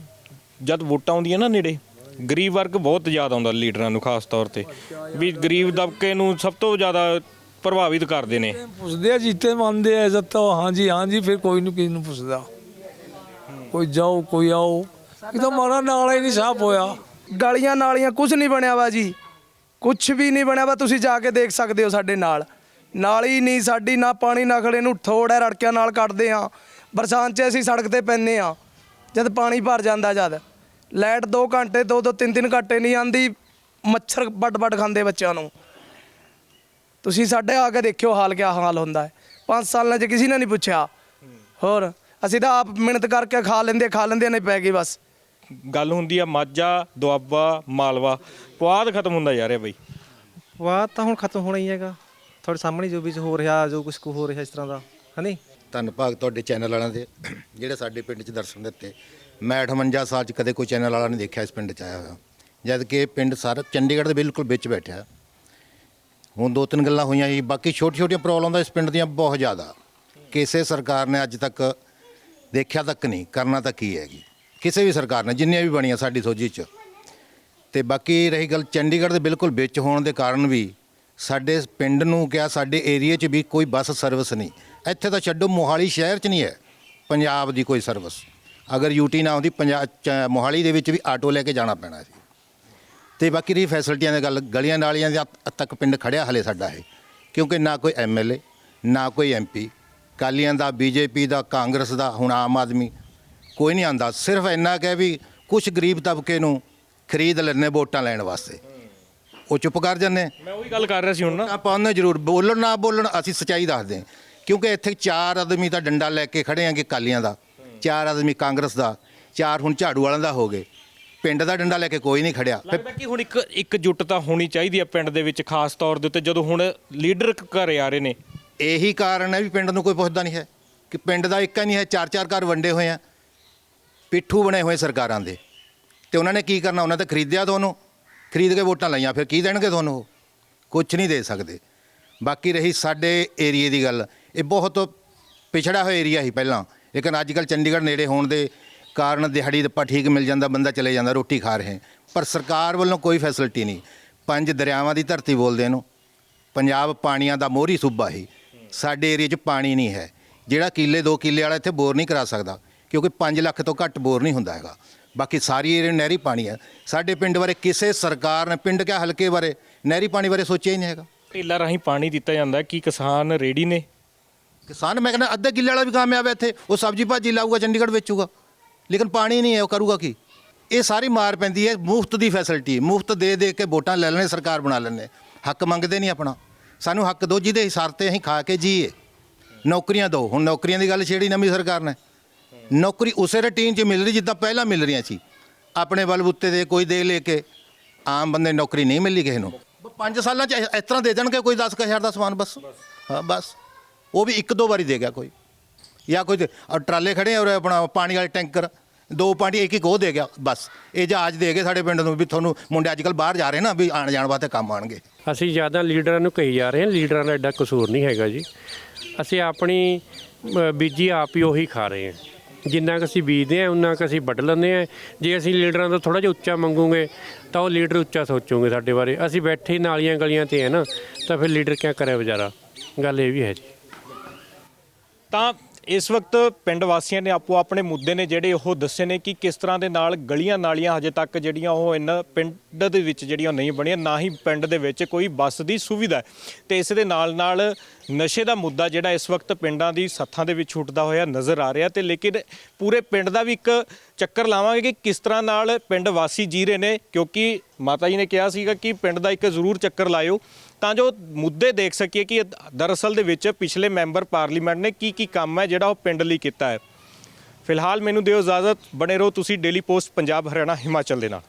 ਜਦ ਵੋਟਾਂ ਆਉਂਦੀਆਂ ਨਾ ਨੇੜੇ ਗਰੀਬ ਵਰਗ ਬਹੁਤ ਜ਼ਿਆਦਾ ਆਉਂਦਾ ਲੀਡਰਾਂ ਨੂੰ ਖਾਸ ਤੌਰ ਤੇ। ਵੀ ਗਰੀਬ ਦਬਕੇ ਨੂੰ ਸਭ ਤੋਂ ਜ਼ਿਆਦਾ ਪ੍ਰਭਾਵਿਤ ਕਰਦੇ ਨੇ। ਪੁੱਛਦੇ ਆ ਜੀਤੇ ਮੰਨਦੇ ਆ ਇੱਜ਼ਤ ਤਾਂ ਹਾਂਜੀ ਹਾਂਜੀ ਫਿਰ ਕੋਈ ਨੂੰ ਕਿਸੇ ਨੂੰ ਪੁੱਛਦਾ। ਕੋਈ ਜਾਓ ਕੋਈ ਆਓ। ਇਹ ਤਾਂ ਮਾਰਾ ਨਾਲ ਹੀ ਨਹੀਂ ਸਾਫ਼ ਹੋਇਆ। ਗਲੀਆਂ ਨਾਲੀਆਂ ਕੁਝ ਨਹੀਂ ਬਣਿਆ ਵਾ ਜੀ। ਕੁਝ ਵੀ ਨਹੀਂ ਬਣਿਆ ਵਾ, ਤੁਸੀਂ ਜਾ ਕੇ ਦੇਖ ਸਕਦੇ ਹੋ ਸਾਡੇ ਨਾਲ। ਨਾਲੀ ਨਹੀਂ ਸਾਡੀ ਨਾ ਪਾਣੀ, ਨਾ ਖੜੇ ਨੂੰ ਥੋੜਾ ਰੜਕਿਆਂ ਨਾਲ ਕੱਢਦੇ ਆ ਬਰਸਾਤ 'ਚ ਅਸੀਂ ਸੜਕ ਤੇ ਪੈਂਦੇ ਆ ਜਦ ਪਾਣੀ ਭਰ ਜਾਂਦਾ ਜਦ। ਲਾਈਟ 2 ਘੰਟੇ 2 2 3 3 ਘੰਟੇ ਨਹੀਂ ਆਂਦੀ ਮੱਛਰ ਵੱਡ ਵੱਡ ਖਾਂਦੇ ਬੱਚਿਆਂ ਨੂੰ। ਤੁਸੀਂ ਸਾਡੇ ਆ ਕੇ ਦੇਖਿਓ ਹਾਲ ਕਿਆ ਹਾਲ ਹੁੰਦਾ ਹੈ। 5 ਸਾਲਾਂ 'ਚ ਕਿਸੇ ਨੇ ਨਹੀਂ ਪੁੱਛਿਆ। ਹੋਰ, ਅਸੀਂ ਤਾਂ ਆਪ ਮਿਹਨਤ ਕਰਕੇ ਖਾ ਲੈਂਦੇ ਖਾ ਲੈਂਦੇ, ਨਹੀਂ ਪੈ ਗਈ ਬਸ। ਗੱਲ ਹੁੰਦੀ ਆ ਮਾਝਾ ਦੁਆਬਾ ਮਾਲਵਾ। ਪੁਆਧ ਖਤਮ ਹੁੰਦਾ ਜਾ ਰਿਹਾ ਬਈ। ਵਾਹ ਤਾਂ ਹੁਣ ਖਤਮ ਹੋਣਾ ਹੀ ਹੈਗਾ। ਤੁਹਾਡੇ ਸਾਹਮਣੇ ਜੋ ਵੀ ਹੋ ਰਿਹਾ ਜੋ ਕੁਝ ਹੋ ਰਿਹਾ ਇਸ ਤਰ੍ਹਾਂ ਦਾ ਹਨੀ? ਧੰਨਵਾਦ ਤੁਹਾਡੇ ਚੈਨਲ ਵਾਲਿਆਂ ਦੇ ਜਿਹੜੇ ਸਾਡੇ ਪਿੰਡ 'ਚ ਦਰਸ਼ਨ ਦਿੱਤੇ। ਮੈਂ 58 ਸਾਲ 'ਚ ਕਦੇ ਕੋਈ ਚੈਨਲ ਵਾਲਾ ਨਹੀਂ ਦੇਖਿਆ ਇਸ ਪਿੰਡ 'ਚ ਆਇਆ ਹੋਇਆ। ਜਦ ਕਿ ਪਿੰਡ ਸਾਰਾ ਚੰਡੀਗੜ੍ਹ ਦੇ ਬਿਲਕੁਲ ਵਿੱਚ ਬੈਠਿਆ। ਹੁਣ ਦੋ ਤਿੰਨ ਗੱਲਾਂ ਹੋਈਆਂ ਜੀ ਬਾਕੀ ਛੋਟੀ ਛੋਟੀਆਂ ਪ੍ਰੋਬਲਮ ਦਾ ਇਸ ਪਿੰਡ ਦੀਆਂ ਬਹੁਤ ਜ਼ਿਆਦਾ। ਕਿਸੇ ਸਰਕਾਰ ਨੇ ਅੱਜ ਤੱਕ ਦੇਖਿਆ ਤੱਕ ਨਹੀਂ ਕਰਨਾ ਤਾਂ ਕੀ ਹੈਗੀ। ਕਿਸੇ ਵੀ ਸਰਕਾਰ ਨੇ, ਜਿੰਨੀਆਂ ਵੀ ਬਣੀਆਂ ਸਾਡੀ ਸੋਝੀ 'ਚ। ਤੇ ਬਾਕੀ ਰਹੀ ਗੱਲ ਚੰਡੀਗੜ੍ਹ ਦੇ ਬਿਲਕੁਲ ਵਿੱਚ ਹੋਣ ਦੇ ਕਾਰਨ ਵੀ ਸਾਡੇ ਪਿੰਡ ਨੂੰ ਕਿਹਾ ਸਾਡੇ ਏਰੀਆ 'ਚ ਵੀ ਕੋਈ ਬੱਸ ਸਰਵਿਸ ਨਹੀਂ। ਇੱਥੇ ਤਾਂ ਛੱਡੋ, ਮੋਹਾਲੀ ਸ਼ਹਿਰ 'ਚ ਨਹੀਂ ਹੈ, ਪੰਜਾਬ ਦੀ ਕੋਈ ਸਰਵਿਸ। ਅਗਰ ਯੂਟੀ ਨਾ ਆਉਂਦੀ ਪੰਜਾਬ 'ਚ- ਮੋਹਾਲੀ ਦੇ ਵਿੱਚ ਵੀ ਆਟੋ ਲੈ ਕੇ ਜਾਣਾ ਪੈਣਾ ਸੀ ਤੇ ਬਾਕੀ ਰਹੀ ਫੈਸਿਲਿਟੀਆਂ ਦੀ ਗੱਲ, ਗਲੀਆਂ ਨਾਲੀਆਂ ਦੇ ਤੱਕ ਪਿੰਡ ਖੜਿਆ ਹਲੇ ਸਾਡਾ ਇਹ। ਕਿਉਂਕਿ ਨਾ ਕੋਈ ਐਮਐਲਏ ਨਾ ਕੋਈ ਐਮਪੀ ਕਾਲੀਆਂ ਦਾ ਬੀਜੇਪੀ ਦਾ, ਕਾਂਗਰਸ ਦਾ, ਹੁਣ ਆਮ ਆਦਮੀ। ਕੋਈ ਨਹੀਂ ਆਂਦਾ। ਸਿਰਫ ਇੰਨਾ ਕਹਿ ਵੀ ਕੁਝ ਗਰੀਬ ਤਬਕੇ ਨੂੰ ਖਰੀਦ ਲੈਣੇ ਵੋਟਾਂ ਲੈਣ ਵਾਸਤੇ। ਉਹ ਚੁੱਪ ਕਰ ਜਾਂਦੇ ਮੈਂ ਉਹੀ ਗੱਲ ਕਰ ਰਿਹਾ ਸੀ ਹੁਣ ਨਾ। ਆਪਾਂ ਉਹਨਾਂ ਜ਼ਰੂਰ ਬੋਲਣ ਨਾ ਬੋਲਣ ਅਸੀਂ ਸੱਚਾਈ ਦੱਸਦੇ ਹਾਂ। ਕਿਉਂਕਿ ਇੱਥੇ ਚਾਰ ਆਦਮੀ ਤਾਂ ਡੰਡਾ ਲੈ ਕੇ ਖੜੇ ਆਂਗੇ ਕਾਲੀਆਂ ਦਾ। ਚਾਰ ਆਦਮੀ ਕਾਂਗਰਸ ਦਾ ਚਾਰ ਹੁਣ ਝਾੜੂ ਵਾਲਿਆਂ ਦਾ ਹੋ ਗਏ। ਪਿੰਡ ਦਾ ਡੰਡਾ ਲੈ ਕੇ ਕੋਈ ਨਹੀਂ ਖੜਿਆ। ਲੱਗਦਾ ਕਿ ਹੁਣ ਇੱਕ ਇੱਕ ਜੁੱਟਤਾ ਹੋਣੀ ਚਾਹੀਦੀ ਆ ਪਿੰਡ ਦੇ ਵਿੱਚ ਖਾਸ ਤੌਰ ਦੇ ਉੱਤੇ ਜਦੋਂ ਹੁਣ ਲੀਡਰ ਘਰੇ ਆ ਰਹੇ ਨੇ। ਇਹੀ ਕਾਰਨ ਹੈ ਵੀ ਪਿੰਡ ਨੂੰ ਕੋਈ ਪੁੱਛਦਾ ਨਹੀਂ ਹੈ। ਕਿ ਪਿੰਡ ਦਾ ਇੱਕ ਹੀ ਨਹੀਂ ਹੈ ਚਾਰ ਚਾਰ ਘਰ ਵੰਡੇ ਹੋਏ ਆ। ਪਿੱਠੂ ਬਣੇ ਹੋਏ ਸਰਕਾਰਾਂ ਦੇ। ਤੇ ਉਹਨਾਂ ਨੇ ਕੀ ਕਰਨਾ? ਉਹਨਾਂ ਤੇ ਖਰੀਦਿਆ ਤੁਹਾਨੂੰ ਖਰੀਦ ਕੇ ਵੋਟਾਂ ਲਈਆਂ, ਫਿਰ ਕੀ ਦੇਣਗੇ ਤੁਹਾਨੂੰ ਉਹ? ਕੁਝ ਨਹੀਂ ਦੇ ਸਕਦੇ। ਬਾਕੀ ਰਹੀ ਸਾਡੇ ਏਰੀਏ ਦੀ ਗੱਲ। ਇਹ ਬਹੁਤ ਪਿਛੜਾ ਹੋਇਆ ਏਰੀਆ ਸੀ ਪਹਿਲਾਂ। ਲੇਕਿਨ ਅੱਜ ਕੱਲ ਚੰਡੀਗੜ੍ਹ ਨੇੜੇ ਹੋਣ ਦੇ ਕਾਰਨ ਦਿਹਾੜੀ ਦੱਪਾ ਠੀਕ ਮਿਲ ਜਾਂਦਾ, ਬੰਦਾ ਚਲੇ ਜਾਂਦਾ, ਰੋਟੀ ਖਾ ਰਹੇ। ਪਰ ਸਰਕਾਰ ਵੱਲੋਂ ਕੋਈ ਫੈਸਿਲਿਟੀ ਨਹੀਂ। ਪੰਜ ਦਰਿਆਵਾਂ ਦੀ ਧਰਤੀ ਬੋਲਦੇ ਇਹਨੂੰ। ਪੰਜਾਬ ਪਾਣੀਆਂ ਦਾ ਮੋਹਰੀ ਸੂਬਾ ਹੀ ਸਾਡੇ ਏਰੀਆ 'ਚ ਪਾਣੀ ਨਹੀਂ ਹੈ। ਜਿਹੜਾ ਕਿੱਲੇ 2 ਕਿੱਲੇ ਵਾਲਾ ਇੱਥੇ ਬੋਰ ਨਹੀਂ ਕਰਾ ਸਕਦਾ। ਕਿਉਂਕਿ 5 ਲੱਖ ਤੋਂ ਘੱਟ ਬੋਰ ਨਹੀਂ ਹੁੰਦਾ ਹੈਗਾ। ਬਾਕੀ ਸਾਰੀ ਏਰੀਆ ਨਹਿਰੀ ਪਾਣੀ ਹੈ। ਸਾਡੇ ਪਿੰਡ ਬਾਰੇ ਕਿਸੇ ਸਰਕਾਰ ਨੇ ਪਿੰਡ ਕਿਆ ਹਲਕੇ ਬਾਰੇ ਨਹਿਰੀ ਪਾਣੀ ਬਾਰੇ ਸੋਚਿਆ ਹੀ ਨਹੀਂ ਹੈਗਾ। ਢੇਲਾ ਰਾਹੀਂ ਪਾਣੀ ਦਿੱਤਾ ਜਾਂਦਾ ਕੀ ਕਿਸਾਨ ਰੇੜੀ ਨੇ? ਕਿਸਾਨ ਮੈਂ ਕਹਿੰਦਾ ਅੱਧੇ ਕਿੱਲੇ ਵਾਲਾ ਵੀ ਕਾਮਯਾਬ ਹੈ ਇੱਥੇ। ਉਹ ਸਬਜ਼ੀ ਭਾਜੀ ਲਾਊਗਾ ਚੰਡੀਗੜ੍ਹ ਵੇਚੂਗਾ। ਲੇਕਿਨ ਪਾਣੀ ਨਹੀਂ ਹੈ ਉਹ ਕਰੂਗਾ ਕੀ? ਇਹ ਸਾਰੀ ਮਾਰ ਪੈਂਦੀ ਹੈ ਮੁਫਤ ਦੀ ਫੈਸਿਲਿਟੀ ਮੁਫਤ ਦੇ ਦੇ ਕੇ ਵੋਟਾਂ ਲੈ ਲੈਣੇ ਸਰਕਾਰ ਬਣਾ ਲੈਣੇ ਹੱਕ ਮੰਗਦੇ ਨਹੀਂ ਆਪਣਾ। ਸਾਨੂੰ ਹੱਕ ਦੋ ਜਿਹਦੇ ਹਿਸਾਰ ਤੇ ਅਸੀਂ ਖਾ ਕੇ ਜੀਏ। ਨੌਕਰੀਆਂ ਦਿਓ ਹੁਣ ਨੌਕਰੀਆਂ ਦੀ ਗੱਲ ਛੇੜੀ ਨਵੀਂ ਸਰਕਾਰ ਨੇ। ਨੌਕਰੀ ਉਸੇ ਰੂਟੀਨ 'ਚ ਮਿਲ ਰਹੀ ਜਿੱਦਾਂ ਪਹਿਲਾਂ ਮਿਲ ਰਹੀਆਂ ਸੀ। ਆਪਣੇ ਬਲਬੁੱਤੇ ਦੇ ਕੋਈ ਦੇ ਲੈ ਕੇ ਆਮ ਬੰਦੇ ਨੌਕਰੀ ਨਹੀਂ ਮਿਲੀ ਕਿਸੇ ਨੂੰ। ਬ- ਪੰਜ ਸਾਲਾਂ 'ਚ ਇਸ ਤਰ੍ਹਾਂ ਦੇ ਦੇਣਗੇ ਕੋਈ 10000 ਦਾ ਸਮਾਨ ਬਸ। ਹਾਂ, ਬਸ। ਉਹ ਵੀ ਇੱਕ ਦੋ ਵਾਰੀ ਦੇ ਗਿਆ ਕੋਈ। ਜਾਂ ਕੋਈ ਟਰਾਲੇ ਖੜੇ ਔਰ ਆਪਣਾ ਪਾਣੀ ਵਾਲੇ ਟੈਂਕਰ, ਦੋ ਪਾਣੀ ਇੱਕ ਇੱਕ ਉਹ ਦੇ ਗਿਆ, ਬਸ। ਇਹ ਜਹਾਜ਼ ਦੇ ਗਏ ਸਾਡੇ ਪਿੰਡ ਨੂੰ ਵੀ ਤੁਹਾਨੂੰ ਮੁੰਡੇ ਅੱਜ ਕੱਲ ਬਾਹਰ ਜਾ ਰਹੇ ਨਾ ਵੀ ਆਣ ਜਾਣ ਵਾਸਤੇ ਕੰਮ ਆਣਗੇ। ਅਸੀਂ ਜ਼ਿਆਦਾ ਲੀਡਰਾਂ ਨੂੰ ਕਹੀ ਜਾ ਰਹੇ ਹਾਂ, ਲੀਡਰਾਂ ਦਾ ਐਡਾ ਕਸੂਰ ਨਹੀਂ ਹੈਗਾ ਜੀ। ਅਸੀਂ ਆਪਣੀ ਬੀਜੀ ਆਪ ਹੀ ਉਹੀ ਖਾ ਰਹੇ ਹਾਂ। ਜਿੰਨਾ ਕੁ ਅਸੀਂ ਬੀਜਦੇ ਹਾਂ, ਉਨਾ ਕੁ ਅਸੀਂ ਵੱਢ ਲੈਂਦੇ ਹਾਂ। ਜੇ ਅਸੀਂ ਲੀਡਰਾਂ ਤੋਂ ਥੋੜਾ ਜਿਹਾ ਉੱਚਾ ਮੰਗੂਗੇ, ਤਾਂ ਉਹ ਲੀਡਰ ਉੱਚਾ ਸੋਚੂਗੇ ਸਾਡੇ ਬਾਰੇ। ਅਸੀਂ ਬੈਠੇ ਨਾਲੀਆਂ ਗਲੀਆਂ ਤੇ ਹੈ ਨਾ, ਤਾਂ ਫਿਰ ਲੀਡਰ ਕਿਆ ਕਰੇ ਵਿਚਾਰਾ? ਗੱਲ ਇਹ ਵੀ ਹੈ ਜੀ। ਤਾਂ ਇਸ ਵਕਤ ਪਿੰਡ ਵਾਸੀਆਂ ਨੇ ਆਪੋ ਆਪਣੇ ਮੁੱਦੇ ਨੇ ਜਿਹੜੇ ਉਹ ਦੱਸੇ ਨੇ ਕਿ ਕਿਸ ਤਰ੍ਹਾਂ ਦੇ ਨਾਲ ਗਲੀਆਂ ਨਾਲੀਆਂ ਹਜੇ ਤੱਕ ਜਿਹੜੀਆਂ ਉਹ ਇਹਨਾਂ ਪਿੰਡ ਦੇ ਵਿੱਚ ਜਿਹੜੀਆਂ ਨਹੀਂ ਬਣੀਆਂ, ਨਾ ਹੀ ਪਿੰਡ ਦੇ ਵਿੱਚ ਕੋਈ ਬੱਸ ਦੀ ਸੁਵਿਧਾ ਹੈ। ਤੇ ਇਸ ਦੇ ਨਾਲ ਨਾਲ ਨਸ਼ੇ ਦਾ ਮੁੱਦਾ ਜਿਹੜਾ ਇਸ ਵਕਤ ਪਿੰਡਾਂ ਦੀ ਸੱਥਾਂ ਦੇ ਵਿੱਚ ਉੱਠਦਾ ਹੋਇਆ ਨਜ਼ਰ ਆ ਰਿਹਾ ਤੇ ਲੇਕਿਨ ਪੂਰੇ ਪਿੰਡ ਦਾ ਵੀ ਇੱਕ ਚੱਕਰ ਲਾਵਾਂਗੇ ਕਿ ਕਿਸ ਤਰ੍ਹਾਂ ਨਾਲ ਪਿੰਡ ਵਾਸੀ ਜੀ ਰਹੇ ਨੇ, ਕਿਉਂਕਿ ਮਾਤਾ ਜੀ ਨੇ ਕਿਹਾ ਸੀਗਾ ਕਿ ਪਿੰਡ ਦਾ ਇੱਕ ਜ਼ਰੂਰ ਚੱਕਰ ਲਾਇਓ। ਤਾਂ ਜੋ ਮੁੱਦੇ ਦੇਖ ਸਕੀਏ ਕਿ ਦਰਅਸਲ ਦੇ ਵਿੱਚ ਪਿਛਲੇ ਮੈਂਬਰ ਪਾਰਲੀਮੈਂਟ ਨੇ ਕੀ ਕੀ ਕੰਮ ਹੈ ਜਿਹੜਾ ਉਹ ਪਿੰਡ ਲਈ ਕੀਤਾ ਹੈ। ਫਿਲਹਾਲ ਮੈਨੂੰ ਦਿਓ ਇਜਾਜ਼ਤ, ਬਣੇ ਰਹੋ ਤੁਸੀਂ ਡੇਲੀ ਪੋਸਟ ਪੰਜਾਬ, ਹਰਿਆਣਾ, ਹਿਮਾਚਲ ਦੇ ਨਾਲ।